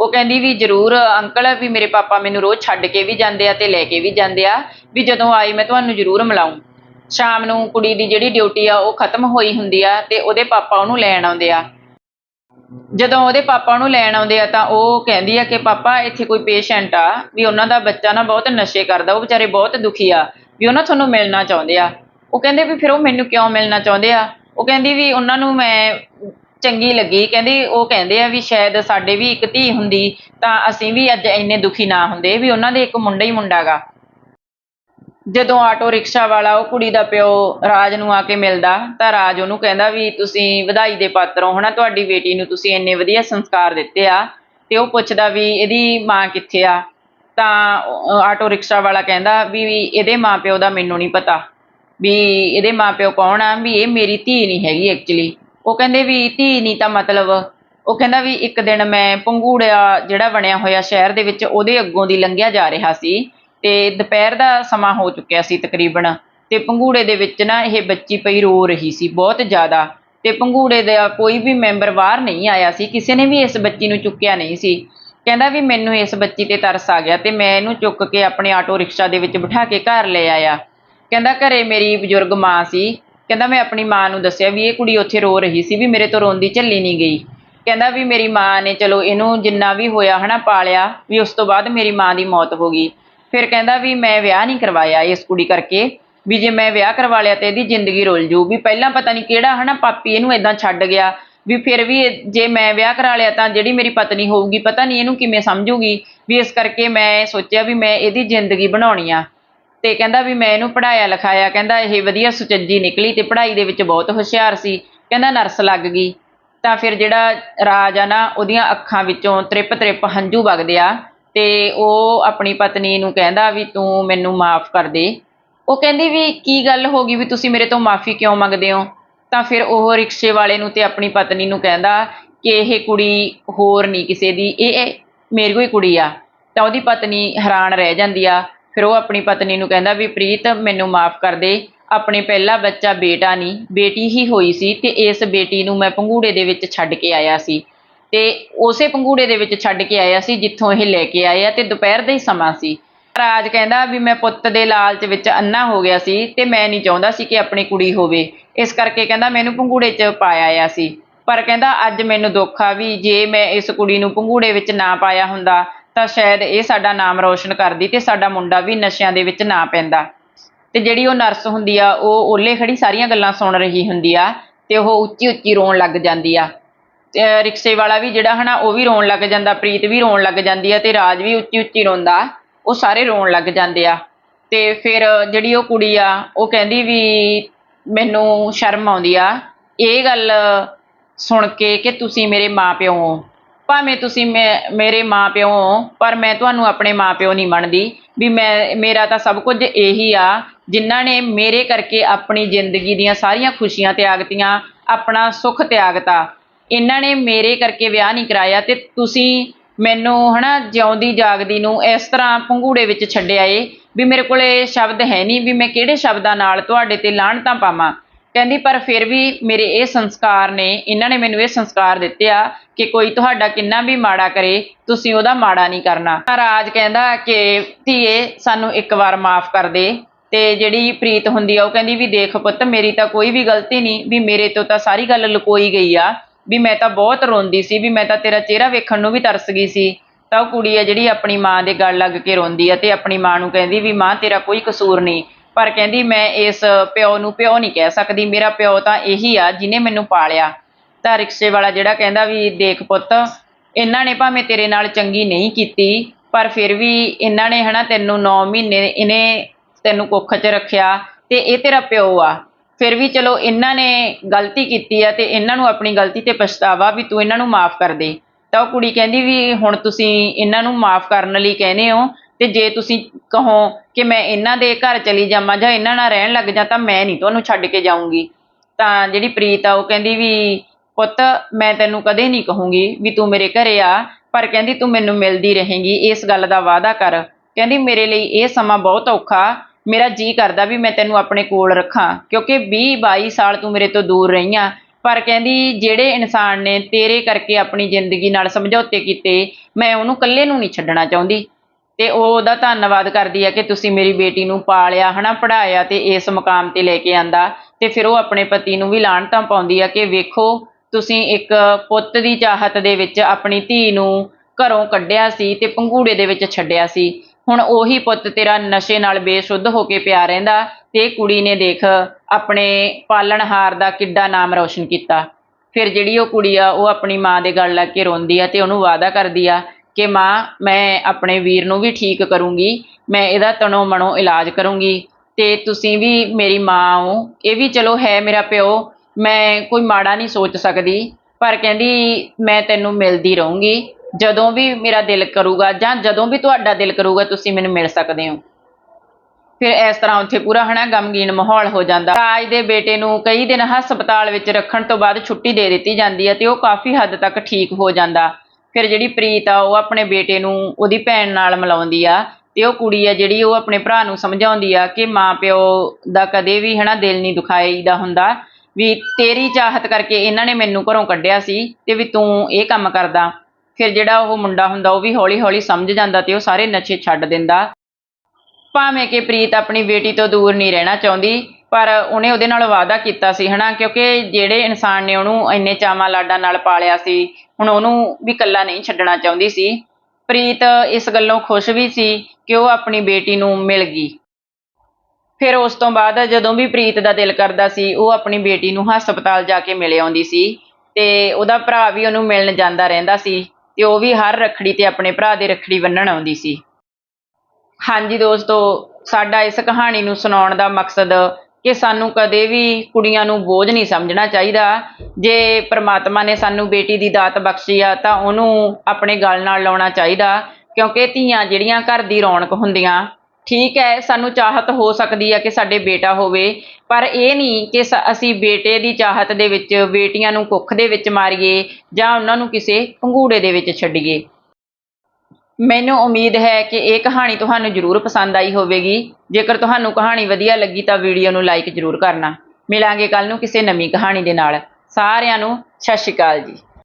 ਉਹ ਕਹਿੰਦੀ ਵੀ ਜ਼ਰੂਰ, ਅੰਕਲ, ਵੀ ਮੇਰੇ ਪਾਪਾ ਮੈਨੂੰ ਰੋਜ਼ ਛੱਡ ਕੇ ਵੀ ਜਾਂਦੇ ਆ ਤੇ ਲੈ ਕੇ ਵੀ ਜਾਂਦੇ ਆ, ਵੀ ਜਦੋਂ ਆਈ ਮੈਂ ਤੁਹਾਨੂੰ ਜ਼ਰੂਰ ਮਿਲਾਉਂ ਸ਼ਾਮ ਨੂੰ ਕੁੜੀ ਦੀ ਜਿਹੜੀ ਡਿਊਟੀ ਆ, ਉਹ ਖਤਮ ਹੋਈ ਹੁੰਦੀ ਆ ਤੇ ਉਹਦੇ ਪਾਪਾ ਉਹਨੂੰ ਲੈਣ ਆਉਂਦੇ ਆ। ਜਦੋਂ ਉਹਦੇ ਪਾਪਾ ਨੂੰ ਲੈਣ ਆਉਂਦੇ ਆ ਤਾਂ ਉਹ ਕਹਿੰਦੀ ਆ ਕਿ ਪਾਪਾ, ਇੱਥੇ ਕੋਈ ਪੇਸ਼ੈਂਟ ਆ, ਵੀ ਉਹਨਾਂ ਦਾ ਬੱਚਾ ਨਾ ਬਹੁਤ ਨਸ਼ੇ ਕਰਦਾ, ਉਹ ਵਿਚਾਰੇ ਬਹੁਤ ਦੁਖੀ ਆ, ਵੀ ਉਹਨਾਂ ਤੁਹਾਨੂੰ ਮਿਲਣਾ ਚਾਹੁੰਦੇ ਆ। ਉਹ ਕਹਿੰਦੇ ਵੀ ਫਿਰ ਉਹ ਮੈਨੂੰ ਕਿਉਂ ਮਿਲਣਾ ਚਾਹੁੰਦੇ ਆ? ਉਹ ਕਹਿੰਦੀ ਵੀ ਉਹਨਾਂ ਨੂੰ ਮੈਂ ਚੰਗੀ ਲੱਗੀ। ਕਹਿੰਦੀ, ਉਹ ਕਹਿੰਦੇ ਆ ਵੀ ਸ਼ਾਇਦ ਸਾਡੇ ਵੀ ਇੱਕ ਧੀ ਹੁੰਦੀ, ਤਾਂ ਅਸੀਂ ਵੀ ਅੱਜ ਇੰਨੇ ਦੁਖੀ ਨਾ ਹੁੰਦੇ, ਵੀ ਉਹਨਾਂ ਦੇ ਇੱਕ ਮੁੰਡਾ ਹੀ ਮੁੰਡਾ ਗਾ। ਜਦੋਂ ਆਟੋ ਰਿਕਸ਼ਾ ਵਾਲਾ, ਉਹ ਕੁੜੀ ਦਾ ਪਿਓ ਰਾਜ ਨੂੰ ਆ ਕੇ ਮਿਲਦਾ, ਤਾਂ ਰਾਜ ਉਹਨੂੰ ਕਹਿੰਦਾ ਵੀ ਤੁਸੀਂ ਵਧਾਈ ਦੇ ਪਾਤਰ ਹੋ, ਹਨਾ, ਤੁਹਾਡੀ ਬੇਟੀ ਨੂੰ ਤੁਸੀਂ ਇੰਨੇ ਵਧੀਆ ਸੰਸਕਾਰ ਦਿੱਤੇ ਆ। ਤੇ ਉਹ ਪੁੱਛਦਾ ਵੀ, ਇਹਦੀ ਮਾਂ ਕਿੱਥੇ ਆ? ਤਾਂ ਆਟੋ ਰਿਕਸ਼ਾ ਵਾਲਾ ਕਹਿੰਦਾ ਵੀ ਇਹਦੇ ਮਾਂ ਪਿਓ ਦਾ ਮੈਨੂੰ ਨਹੀਂ ਪਤਾ। ਵੀ ਇਹਦੇ ਮਾਂ ਪਿਓ ਕੌਣ ਆ? ਵੀ ਇਹ ਮੇਰੀ ਧੀ ਨਹੀਂ ਹੈਗੀ ਐਕਚੁਅਲੀ ਉਹ ਕਹਿੰਦੇ ਵੀ ਧੀ ਨਹੀਂ ਤਾਂ ਮਤਲਬ, ਉਹ ਕਹਿੰਦਾ ਵੀ ਇੱਕ ਦਿਨ ਮੈਂ ਪੰਗੂੜਿਆ ਜਿਹੜਾ ਬਣਿਆ ਹੋਇਆ ਸ਼ਹਿਰ ਦੇ ਵਿੱਚ, ਉਹਦੇ ਅੱਗੋਂ ਦੀ ਲੰਘਿਆ ਜਾ ਰਿਹਾ ਸੀ ਤੇ ਦੁਪਹਿਰ ਦਾ ਸਮਾਂ ਹੋ ਚੁੱਕਿਆ ਸੀ ਤਕਰੀਬਨ ਤੇ ਪੰਗੂੜੇ ਦੇ ਵਿੱਚ ਨਾ ਇਹ ਬੱਚੀ ਪਈ ਰੋ ਰਹੀ ਸੀ ਬਹੁਤ ਜ਼ਿਆਦਾ ਤੇ ਪੰਗੂੜੇ ਦਾ ਕੋਈ ਵੀ ਮੈਂਬਰ ਬਾਹਰ ਨਹੀਂ ਆਇਆ ਸੀ, ਕਿਸੇ ਨੇ ਵੀ ਇਸ ਬੱਚੀ ਨੂੰ ਚੁੱਕਿਆ ਨਹੀਂ ਸੀ। ਕਹਿੰਦਾ ਵੀ ਮੈਨੂੰ ਇਸ ਬੱਚੀ ਤੇ ਤਰਸ ਆ ਗਿਆ ਤੇ ਮੈਂ ਇਹਨੂੰ ਚੁੱਕ ਕੇ ਆਪਣੇ ਆਟੋ ਰਿਕਸ਼ਾ ਦੇ ਵਿੱਚ ਬਿਠਾ ਕੇ ਘਰ ਲੈ ਆਇਆ। ਕਹਿੰਦਾ ਘਰੇ ਮੇਰੀ ਬਜ਼ੁਰਗ ਮਾਂ ਸੀ ਕਹਿੰਦਾ ਮੈਂ ਆਪਣੀ ਮਾਂ ਨੂੰ ਦੱਸਿਆ ਵੀ ਇਹ ਕੁੜੀ ਉੱਥੇ ਰੋ ਰਹੀ ਸੀ ਵੀ ਮੇਰੇ ਤੋਂ ਰੋਂਦੀ ਝੱਲੀ ਨਹੀਂ ਗਈ। ਕਹਿੰਦਾ ਵੀ ਮੇਰੀ ਮਾਂ ਨੇ ਚਲੋ ਇਹਨੂੰ ਜਿੰਨਾ ਵੀ ਹੋਇਆ ਹਨਾ ਪਾਲਿਆ ਵੀ ਉਸ ਤੋਂ ਬਾਅਦ ਮੇਰੀ ਮਾਂ ਦੀ ਮੌਤ ਹੋ ਗਈ। ਫਿਰ ਕਹਿੰਦਾ ਵੀ ਮੈਂ ਵਿਆਹ ਨਹੀਂ ਕਰਵਾਇਆ ਇਸ ਕੁੜੀ ਕਰਕੇ ਵੀ ਜੇ ਮੈਂ ਵਿਆਹ ਕਰਵਾ ਲਿਆ ਤੇ ਇਹਦੀ ਜ਼ਿੰਦਗੀ ਰੁਲ ਜੂ ਵੀ ਪਹਿਲਾਂ ਪਤਾ ਨਹੀਂ ਕਿਹੜਾ ਹਨਾ ਪਾਪੀ ਇਹਨੂੰ ਇਦਾਂ ਛੱਡ ਗਿਆ ਵੀ ਫਿਰ ਵੀ ਜੇ ਮੈਂ ਵਿਆਹ ਕਰਾ ਲਿਆ ਤਾਂ ਜਿਹੜੀ ਮੇਰੀ ਪਤਨੀ ਹੋਊਗੀ ਪਤਾ ਨਹੀਂ ਇਹਨੂੰ ਕਿਵੇਂ ਸਮਝੂਗੀ ਵੀ ਇਸ ਕਰਕੇ ਮੈਂ ਸੋਚਿਆ ਵੀ ਮੈਂ ਇਹਦੀ ਜ਼ਿੰਦਗੀ ਬਣਾਉਣੀ ਆ। ਤੇ ਕਹਿੰਦਾ ਵੀ ਮੈਂ ਇਹਨੂੰ ਪੜਾਇਆ ਲਿਖਾਇਆ, ਕਹਿੰਦਾ ਇਹ ਵਧੀਆ ਸੁਚੱਜੀ ਨਿਕਲੀ ਤੇ ਪੜ੍ਹਾਈ ਦੇ ਵਿੱਚ ਬਹੁਤ ਹੁਸ਼ਿਆਰ ਸੀ, ਕਹਿੰਦਾ ਨਰਸ ਲੱਗ ਗਈ। ਤਾਂ ਫਿਰ ਜਿਹੜਾ ਰਾਜ ਆ ਨਾ, ਉਹਦੀਆਂ ਅੱਖਾਂ ਵਿੱਚੋਂ ਤ੍ਰਿਪ ਤ੍ਰਿਪ ਹੰਝੂ ਵਗਦੇ ਆ ਤੇ ਉਹ ਆਪਣੀ ਪਤਨੀ ਨੂੰ ਕਹਿੰਦਾ ਵੀ ਤੂੰ ਮੈਨੂੰ ਮਾਫ ਕਰ ਦੇ। ਉਹ ਕਹਿੰਦੀ ਵੀ ਕੀ ਗੱਲ ਹੋ ਗਈ ਵੀ ਤੁਸੀਂ ਮੇਰੇ ਤੋਂ ਮਾਫੀ ਕਿਉਂ ਮੰਗਦੇ ਹੋ? ਤਾਂ ਫਿਰ ਉਹ ਰਿਕਸ਼ੇ ਵਾਲੇ ਨੂੰ ਤੇ ਆਪਣੀ ਪਤਨੀ ਨੂੰ ਕਹਿੰਦਾ ਕਿ ਇਹ ਕੁੜੀ ਹੋਰ ਨਹੀਂ ਕਿਸੇ ਦੀ, ਇਹ ਇਹ ਮੇਰੀ ਕੋਈ ਕੁੜੀ ਆ। ਤਾਂ ਉਹਦੀ ਪਤਨੀ ਹੈਰਾਨ ਰਹਿ ਜਾਂਦੀ ਆ ਫਿਰ ਉਹ ਆਪਣੀ ਪਤਨੀ ਨੂੰ ਕਹਿੰਦਾ ਵੀ ਪ੍ਰੀਤ ਮੈਨੂੰ ਮਾਫ ਕਰ ਦੇ। ਆਪਣੇ ਪਹਿਲਾ ਬੱਚਾ ਬੇਟਾ ਨਹੀਂ, ਬੇਟੀ ਹੀ ਹੋਈ ਸੀ ਤੇ ਇਸ ਬੇਟੀ ਨੂੰ ਮੈਂ ਪੰਘੂੜੇ ਦੇ ਵਿੱਚ ਛੱਡ ਕੇ ਆਇਆ ਸੀ। ਤੇ ਉਸੇ ਪੰਘੂੜੇ ਦੇ ਵਿੱਚ ਛੱਡ ਕੇ ਆਇਆ ਸੀ, ਜਿੱਥੋਂ ਇਹ ਲੈ ਕੇ ਆਇਆ ਆ ਤੇ ਦੁਪਹਿਰ ਦਾ ਹੀ ਸਮਾਂ ਸੀ। ਰਾਜ ਕਹਿੰਦਾ ਵੀ ਮੈਂ ਪੁੱਤ ਦੇ ਲਾਲਚ ਵਿੱਚ ਅੰਨਾ ਹੋ ਗਿਆ ਸੀ ਤੇ ਮੈਂ ਨਹੀਂ ਚਾਹੁੰਦਾ ਸੀ ਕਿ ਆਪਣੀ ਕੁੜੀ ਹੋਵੇ। ਇਸ ਕਰਕੇ ਕਹਿੰਦਾ, ਮੈਨੂੰ ਪੰਘੂੜੇ 'ਚ ਪਾਇਆ ਆਇਆ ਸੀ। ਪਰ ਕਹਿੰਦਾ, ਅੱਜ ਮੈਨੂੰ ਦੁੱਖ ਆ ਵੀ ਜੇ ਮੈਂ ਇਸ ਕੁੜੀ ਨੂੰ ਪੰਘੂੜੇ ਵਿੱਚ ਨਾ ਪਾਇਆ ਹੁੰਦਾ ਤਾਂ ਸ਼ਾਇਦ ਇਹ ਸਾਡਾ ਨਾਮ ਰੌਸ਼ਨ ਕਰਦੀ ਤੇ ਸਾਡਾ ਮੁੰਡਾ ਵੀ ਨਸ਼ਿਆਂ ਦੇ ਵਿੱਚ ਨਾ ਪੈਂਦਾ। ਤੇ ਜਿਹੜੀ ਉਹ ਨਰਸ ਹੁੰਦੀ ਆ, ਉਹ ਓਲੇ ਖੜੀ ਸਾਰੀਆਂ ਗੱਲਾਂ ਸੁਣ ਰਹੀ ਹੁੰਦੀ ਆ ਤੇ ਉਹ ਉੱਚੀ ਉੱਚੀ ਰੋਣ ਲੱਗ ਜਾਂਦੀ ਆ। ਰਿਕਸ਼ੇ ਵਾਲਾ ਵੀ ਜਿਹੜਾ ਹਨਾ, ਉਹ ਵੀ ਰੋਣ ਲੱਗ ਜਾਂਦਾ, ਪ੍ਰੀਤ ਵੀ ਰੋਣ ਲੱਗ ਜਾਂਦੀ ਆ ਤੇ ਰਾਜ ਵੀ ਉੱਚੀ ਉੱਚੀ ਰੋਂਦਾ, ਉਹ ਸਾਰੇ ਰੋਣ ਲੱਗ ਜਾਂਦੇ ਆ। ਤੇ ਫਿਰ ਜਿਹੜੀ ਉਹ ਕੁੜੀ ਆ, ਉਹ ਕਹਿੰਦੀ ਵੀ ਮੈਨੂੰ ਸ਼ਰਮ ਆਉਂਦੀ ਆ, ਇਹ ਗੱਲ ਸੁਣ ਕੇ ਕਿ ਤੁਸੀਂ ਮੇਰੇ ਮਾਪਿਓ ਹੋ। ਭਾਵੇਂ ਤੁਸੀਂ ਮੇ- ਮੇਰੇ ਮਾਪਿਓ ਹੋ, ਪਰ ਮੈਂ ਤੁਹਾਨੂੰ ਆਪਣੇ ਮਾਪਿਓ ਨਹੀਂ ਮੰਨਦੀ। ਵੀ ਮੈਂ, ਮੇਰਾ ਤਾਂ ਸਭ ਕੁਝ ਇਹੀ ਆ, ਜਿਨ੍ਹਾਂ ਨੇ ਮੇਰੇ ਕਰਕੇ ਆਪਣੀ ਜ਼ਿੰਦਗੀ ਦੀਆਂ ਸਾਰੀਆਂ ਖੁਸ਼ੀਆਂ ਤਿਆਗਤੀਆਂ, ਆਪਣਾ ਸੁੱਖ ਤਿਆਗਤਾ। ਇਹਨਾਂ ਨੇ ਮੇਰੇ ਕਰਕੇ ਵਿਆਹ ਨਹੀਂ ਕਰਾਇਆ ਤੇ ਤੁਸੀਂ ਮੈਨੂੰ ਹਨਾ ਜਿਉਂਦੀ ਜਾਗਦੀ ਨੂੰ ਇਸ ਤਰ੍ਹਾਂ ਪੰਘੂੜੇ ਵਿੱਚ ਛੱਡਿਆ ਏ। ਵੀ ਮੇਰੇ ਕੋਲੇ ਸ਼ਬਦ ਹੈ ਨਹੀਂ ਵੀ ਮੈਂ ਕਿਹੜੇ ਸ਼ਬਦਾਂ ਨਾਲ ਤੁਹਾਡੇ ਤੇ ਲਾਹਣਤਾਂ ਪਾਵਾਂ। ਕਹਿੰਦੀ, ਪਰ ਫਿਰ ਵੀ ਮੇਰੇ ਇਹ ਸੰਸਕਾਰ ਨੇ, ਇਹਨਾਂ ਨੇ ਮੈਨੂੰ ਇਹ ਸੰਸਕਾਰ ਦਿੱਤੇ ਆ ਕਿ ਕੋਈ ਤੁਹਾਡਾ ਕਿੰਨਾ ਵੀ ਮਾੜਾ ਕਰੇ, ਤੁਸੀਂ ਉਹਦਾ ਮਾੜਾ ਨਹੀਂ ਕਰਨਾ। ਰਾਜ ਕਹਿੰਦਾ ਕਿ ਧੀਏ, ਸਾਨੂੰ ਇੱਕ ਵਾਰ ਮਾਫ ਕਰ ਦੇ ਤੇ ਜਿਹੜੀ ਪ੍ਰੀਤ ਹੁੰਦੀ ਆ, ਉਹ ਕਹਿੰਦੀ ਵੀ ਦੇਖ ਪੁੱਤ, ਮੇਰੀ ਤਾਂ ਕੋਈ ਵੀ ਗਲਤੀ ਨਹੀਂ, ਵੀ ਮੇਰੇ ਤੋਂ ਤਾਂ ਸਾਰੀ ਗੱਲ ਲੁਕੋਈ ਗਈ ਆ, ਵੀ ਮੈਂ ਤਾਂ ਬਹੁਤ ਰੋਂਦੀ ਸੀ, ਵੀ ਮੈਂ ਤਾਂ ਤੇਰਾ ਚਿਹਰਾ ਵੇਖਣ ਨੂੰ ਵੀ ਤਰਸ ਗਈ ਸੀ। ਤਾਂ ਉਹ ਕੁੜੀ ਆ ਜਿਹੜੀ ਆਪਣੀ ਮਾਂ ਦੇ ਗਲ ਲੱਗ ਕੇ ਰੋਂਦੀ ਆ ਤੇ ਆਪਣੀ ਮਾਂ ਨੂੰ ਕਹਿੰਦੀ ਵੀ, ਮਾਂ, ਤੇਰਾ ਕੋਈ ਕਸੂਰ ਨਹੀਂ। ਪਰ ਕਹਿੰਦੀ ਮੈਂ ਇਸ ਪਿਓ ਨੂੰ ਪਿਓ ਨਹੀਂ ਕਹਿ ਸਕਦੀ, ਮੇਰਾ ਪਿਓ ਤਾਂ ਇਹੀ ਆ ਜਿਹਨੇ ਮੈਨੂੰ ਪਾਲਿਆ। ਤਾਂ ਰਿਕਸ਼ੇ ਵਾਲਾ ਜਿਹੜਾ ਕਹਿੰਦਾ ਵੀ ਦੇਖ ਪੁੱਤ, ਇਹਨਾਂ ਨੇ ਭਾਵੇਂ ਤੇਰੇ ਨਾਲ ਚੰਗੀ ਨਹੀਂ ਕੀਤੀ, ਪਰ ਫਿਰ ਵੀ ਇਹਨਾਂ ਨੇ ਹਨਾ ਤੈਨੂੰ 9 ਮਹੀਨੇ ਇਹਨੇ ਤੈਨੂੰ ਕੁੱਖ 'ਚ ਰੱਖਿਆ ਤੇ ਇਹ ਤੇਰਾ ਪਿਓ ਆ। ਫਿਰ ਵੀ ਚਲੋ ਇਹਨਾਂ ਨੇ ਗਲਤੀ ਕੀਤੀ ਆ ਤੇ ਇਹਨਾਂ ਨੂੰ ਆਪਣੀ ਗਲਤੀ ਤੇ ਪਛਤਾਵਾ ਵੀ ਤੂੰ ਇਹਨਾਂ ਨੂੰ ਮਾਫ ਕਰ ਦੇ। ਤਾਂ ਉਹ ਕੁੜੀ ਕਹਿੰਦੀ ਵੀ ਹੁਣ ਤੁਸੀਂ ਇਹਨਾਂ ਨੂੰ ਮਾਫ ਕਰਨ ਲਈ ਕਹਿੰਦੇ ਹੋ ਤੇ ਜੇ ਤੁਸੀਂ ਕਹੋ ਕਿ ਮੈਂ ਇਹਨਾਂ ਦੇ ਘਰ ਚਲੀ ਜਾਵਾਂ ਜਾਂ ਇਹਨਾਂ ਨਾਲ ਰਹਿਣ ਲੱਗ ਜਾ ਤਾਂ ਮੈਂ ਨਹੀਂ ਤੁਹਾਨੂੰ ਛੱਡ ਕੇ ਜਾਊਂਗੀ। ਤਾਂ ਜਿਹੜੀ ਪ੍ਰੀਤ ਆ, ਉਹ ਕਹਿੰਦੀ ਵੀ, ਪੁੱਤ, ਮੈਂ ਤੈਨੂੰ ਕਦੇ ਨਹੀਂ ਕਹੂੰਗੀ ਵੀ ਤੂੰ ਮੇਰੇ ਘਰੇ ਆ, ਪਰ ਕਹਿੰਦੀ ਤੂੰ ਮੈਨੂੰ ਮਿਲਦੀ ਰਹੇਂਗੀ, ਇਸ ਗੱਲ ਦਾ ਵਾਅਦਾ ਕਰ। ਕਹਿੰਦੀ, ਮੇਰੇ ਲਈ ਇਹ ਸਮਾਂ ਬਹੁਤ ਔਖਾ, ਮੇਰਾ ਜੀ ਕਰਦਾ ਵੀ ਮੈਂ ਤੈਨੂੰ ਆਪਣੇ ਕੋਲ ਰੱਖਾਂ, ਕਿਉਂਕਿ 20 22 ਸਾਲ ਤੂੰ ਮੇਰੇ ਤੋਂ ਦੂਰ ਰਹੀ ਆਂ। ਪਰ ਕਹਿੰਦੀ, ਜਿਹੜੇ ਇਨਸਾਨ ਨੇ ਤੇਰੇ ਕਰਕੇ ਆਪਣੀ ਜ਼ਿੰਦਗੀ ਨਾਲ ਸਮਝੌਤੇ ਕੀਤੇ, ਮੈਂ ਉਹਨੂੰ ਇਕੱਲੇ ਨੂੰ ਨਹੀਂ ਛੱਡਣਾ ਚਾਹੁੰਦੀ। ਤੇ ਉਹ ਉਹਦਾ ਧੰਨਵਾਦ ਕਰਦੀ ਹੈ ਕਿ ਤੁਸੀਂ ਮੇਰੀ ਬੇਟੀ ਨੂੰ ਪਾਲਿਆ, ਹਨਾ ਪੜਾਇਆ ਤੇ ਇਸ ਮੁਕਾਮ ਤੇ ਲੈ ਕੇ ਆਂਦਾ। ਤੇ ਫਿਰ ਉਹ ਆਪਣੇ ਪਤੀ ਨੂੰ ਵੀ ਲਾਹਣਤਾਂ ਪਾਉਂਦੀ ਆ ਕਿ ਵੇਖੋ, ਤੁਸੀਂ ਇੱਕ ਪੁੱਤ ਦੀ ਚਾਹਤ ਦੇ ਵਿੱਚ ਆਪਣੀ ਧੀ ਨੂੰ ਘਰੋਂ ਕੱਢਿਆ ਸੀ ਤੇ ਪੰਘੂੜੇ ਦੇ ਵਿੱਚ ਛੱਡਿਆ ਸੀ। ਹੁਣ ਉਹੀ ਪੁੱਤ ਤੇਰਾ ਨਸ਼ੇ ਨਾਲ ਬੇਸ਼ੁੱਧ ਹੋ ਕੇ ਪਿਆ ਰਹਿੰਦਾ ਤੇ ਕੁੜੀ ਨੇ ਦੇਖ ਆਪਣੇ ਪਾਲਣਹਾਰ ਦਾ ਕਿੱਡਾ ਨਾਮ ਰੌਸ਼ਨ ਕੀਤਾ। ਫਿਰ ਜਿਹੜੀ ਉਹ ਕੁੜੀ ਆ, ਉਹ ਆਪਣੀ ਮਾਂ ਦੇ ਗੱਲ ਲੱਗ ਕੇ ਰੋਂਦੀ ਆ ਤੇ ਉਹਨੂੰ ਵਾਅਦਾ ਕਰਦੀ ਆ ਕਿ ਮਾਂ, ਮੈਂ ਆਪਣੇ ਵੀਰ ਨੂੰ ਵੀ ਠੀਕ ਕਰੂੰਗੀ, ਮੈਂ ਇਹਦਾ ਤਣੋ ਮਣੋ ਇਲਾਜ ਕਰੂੰਗੀ। ਤੇ ਤੁਸੀਂ ਵੀ ਮੇਰੀ ਮਾਂ ਹੋ, ਇਹ ਵੀ ਚਲੋ ਹੈ ਮੇਰਾ ਪਿਓ, ਮੈਂ ਕੋਈ ਮਾੜਾ ਨਹੀਂ ਸੋਚ ਸਕਦੀ, ਪਰ ਕਹਿੰਦੀ ਮੈਂ ਤੈਨੂੰ ਮਿਲਦੀ ਰਹੂੰਗੀ, ਜਦੋਂ ਵੀ ਮੇਰਾ ਦਿਲ ਕਰੂਗਾ ਜਾਂ ਜਦੋਂ ਵੀ ਤੁਹਾਡਾ ਦਿਲ ਕਰੂਗਾ, ਤੁਸੀਂ ਮੈਨੂੰ ਮਿਲ ਸਕਦੇ ਹੋ। ਫਿਰ ਇਸ ਤਰ੍ਹਾਂ ਉੱਥੇ ਪੂਰਾ ਹਨਾ ਗਮਗੀਨ ਮਾਹੌਲ ਹੋ ਜਾਂਦਾ। ਰਾਜ ਦੇ ਬੇਟੇ ਨੂੰ ਕਈ ਦਿਨ ਹਸਪਤਾਲ ਵਿੱਚ ਰੱਖਣ ਤੋਂ ਬਾਅਦ ਛੁੱਟੀ ਦੇ ਦਿੱਤੀ ਜਾਂਦੀ ਹੈ ਤੇ ਉਹ ਕਾਫੀ ਹੱਦ ਤੱਕ ਠੀਕ ਹੋ ਜਾਂਦਾ। ਫਿਰ ਜਿਹੜੀ ਪ੍ਰੀਤ ਆ, ਉਹ ਆਪਣੇ ਬੇਟੇ ਨੂੰ ਉਹਦੀ ਭੈਣ ਨਾਲ ਮਿਲਾਉਂਦੀ ਆ ਤੇ ਉਹ ਕੁੜੀ ਆ ਜਿਹੜੀ ਉਹ ਆਪਣੇ ਭਰਾ ਨੂੰ ਸਮਝਾਉਂਦੀ ਆ ਕਿ ਮਾਂ ਪਿਓ ਦਾ ਕਦੇ ਵੀ ਹਨਾ ਦਿਲ ਨਹੀਂ ਦੁਖਾਈਦਾ ਹੁੰਦਾ, ਵੀ ਤੇਰੀ ਚਾਹਤ ਕਰਕੇ ਇਹਨਾਂ ਨੇ ਮੈਨੂੰ ਘਰੋਂ ਕੱਢਿਆ ਸੀ ਤੇ ਵੀ ਤੂੰ ਇਹ ਕੰਮ ਕਰਦਾ। ਫਿਰ ਜਿਹੜਾ ਉਹ ਮੁੰਡਾ ਹੁੰਦਾ, ਉਹ ਵੀ ਹੌਲੀ ਹੌਲੀ ਸਮਝ ਜਾਂਦਾ ਤੇ ਉਹ ਸਾਰੇ ਨਸ਼ੇ ਛੱਡ ਦਿੰਦਾ। ਭਾਵੇਂ ਕਿ ਪ੍ਰੀਤ ਆਪਣੀ ਬੇਟੀ ਤੋਂ ਦੂਰ ਨਹੀਂ ਰਹਿਣਾ ਚਾਹੁੰਦੀ ਪਰ ਉਹਨੇ ਉਹਦੇ ਨਾਲ ਵਾਅਦਾ ਕੀਤਾ ਸੀ, ਹਨਾ? ਕਿਉਂਕਿ ਜਿਹੜੇ ਇਨਸਾਨ ਨੇ ਉਹਨੂੰ ਇੰਨੇ ਚਾਵਾਂ ਲਾਡਾਂ ਨਾਲ ਪਾਲਿਆ ਸੀ, ਹੁਣ ਉਹਨੂੰ ਵੀ ਇਕੱਲਾ ਨਹੀਂ ਛੱਡਣਾ ਚਾਹੁੰਦੀ ਸੀ। ਪ੍ਰੀਤ ਇਸ ਗੱਲੋਂ ਖੁਸ਼ ਵੀ ਸੀ ਕਿ ਉਹ ਆਪਣੀ ਬੇਟੀ ਨੂੰ ਮਿਲ ਗਈ। ਫਿਰ ਉਸ ਤੋਂ ਬਾਅਦ ਜਦੋਂ ਵੀ ਪ੍ਰੀਤ ਦਾ ਦਿਲ ਕਰਦਾ ਸੀ, ਉਹ ਆਪਣੀ ਬੇਟੀ ਨੂੰ ਹਸਪਤਾਲ ਜਾ ਕੇ ਮਿਲ ਆਉਂਦੀ ਸੀ ਤੇ ਉਹਦਾ ਭਰਾ ਵੀ ਉਹਨੂੰ ਮਿਲਣ ਜਾਂਦਾ ਰਹਿੰਦਾ ਸੀ ਤੇ ਉਹ ਵੀ ਹਰ ਰੱਖੜੀ ਤੇ ਆਪਣੇ ਭਰਾ ਦੇ ਰੱਖੜੀ ਬੰਨਣ ਆਉਂਦੀ ਸੀ। ਹਾਂਜੀ ਦੋਸਤੋ, ਸਾਡਾ ਇਸ ਕਹਾਣੀ ਨੂੰ ਸੁਣਾਉਣ ਦਾ ਮਕਸਦ ਕਿ ਸਾਨੂੰ ਕਦੇ ਵੀ ਕੁੜੀਆਂ ਨੂੰ ਬੋਝ ਨਹੀਂ ਸਮਝਣਾ ਚਾਹੀਦਾ। ਜੇ ਪ੍ਰਮਾਤਮਾ ਨੇ ਸਾਨੂੰ ਬੇਟੀ ਦੀ ਦਾਤ ਬਖਸ਼ੀ ਆ, ਤਾਂ ਉਹਨੂੰ ਆਪਣੇ ਗਲ ਨਾਲ ਲਾਉਣਾ ਚਾਹੀਦਾ, ਕਿਉਂਕਿ ਧੀਆਂ ਜਿਹੜੀਆਂ ਘਰ ਦੀ ਰੌਣਕ ਹੁੰਦੀਆਂ, ਠੀਕ ਹੈ, ਸਾਨੂੰ ਚਾਹਤ ਹੋ ਸਕਦੀ ਹੈ ਕਿ ਸਾਡੇ ਬੇਟਾ ਹੋਵੇ, ਪਰ ਇਹ ਨਹੀਂ ਕਿ ਸ- ਅਸੀਂ ਬੇਟੇ ਦੀ ਚਾਹਤ ਦੇ ਵਿੱਚ, ਬੇਟੀਆਂ ਨੂੰ ਕੁੱਖ ਦੇ ਵਿੱਚ ਮਾਰੀਏ ਜਾਂ ਉਹਨਾਂ ਨੂੰ ਕਿਸੇ ਪੰਘੂੜੇ ਦੇ ਵਿੱਚ ਛੱਡੀਏ। ਮੈਨੂੰ ਉਮੀਦ ਹੈ ਕਿ ਇਹ ਕਹਾਣੀ ਤੁਹਾਨੂੰ ਜ਼ਰੂਰ ਪਸੰਦ ਆਈ ਹੋਵੇਗੀ। ਜੇਕਰ ਤੁਹਾਨੂੰ ਕਹਾਣੀ ਵਧੀਆ ਲੱਗੀ ਤਾਂ ਵੀਡੀਓ ਨੂੰ ਲਾਈਕ ਜ਼ਰੂਰ ਕਰਨਾ। ਮਿਲਾਂਗੇ ਕੱਲ ਨੂੰ ਕਿਸੇ ਨਵੀਂ ਕਹਾਣੀ ਦੇ ਨਾਲ। ਸਾਰਿਆਂ ਨੂੰ ਸਤਿ ਸ਼੍ਰੀ ਅਕਾਲ ਜੀ।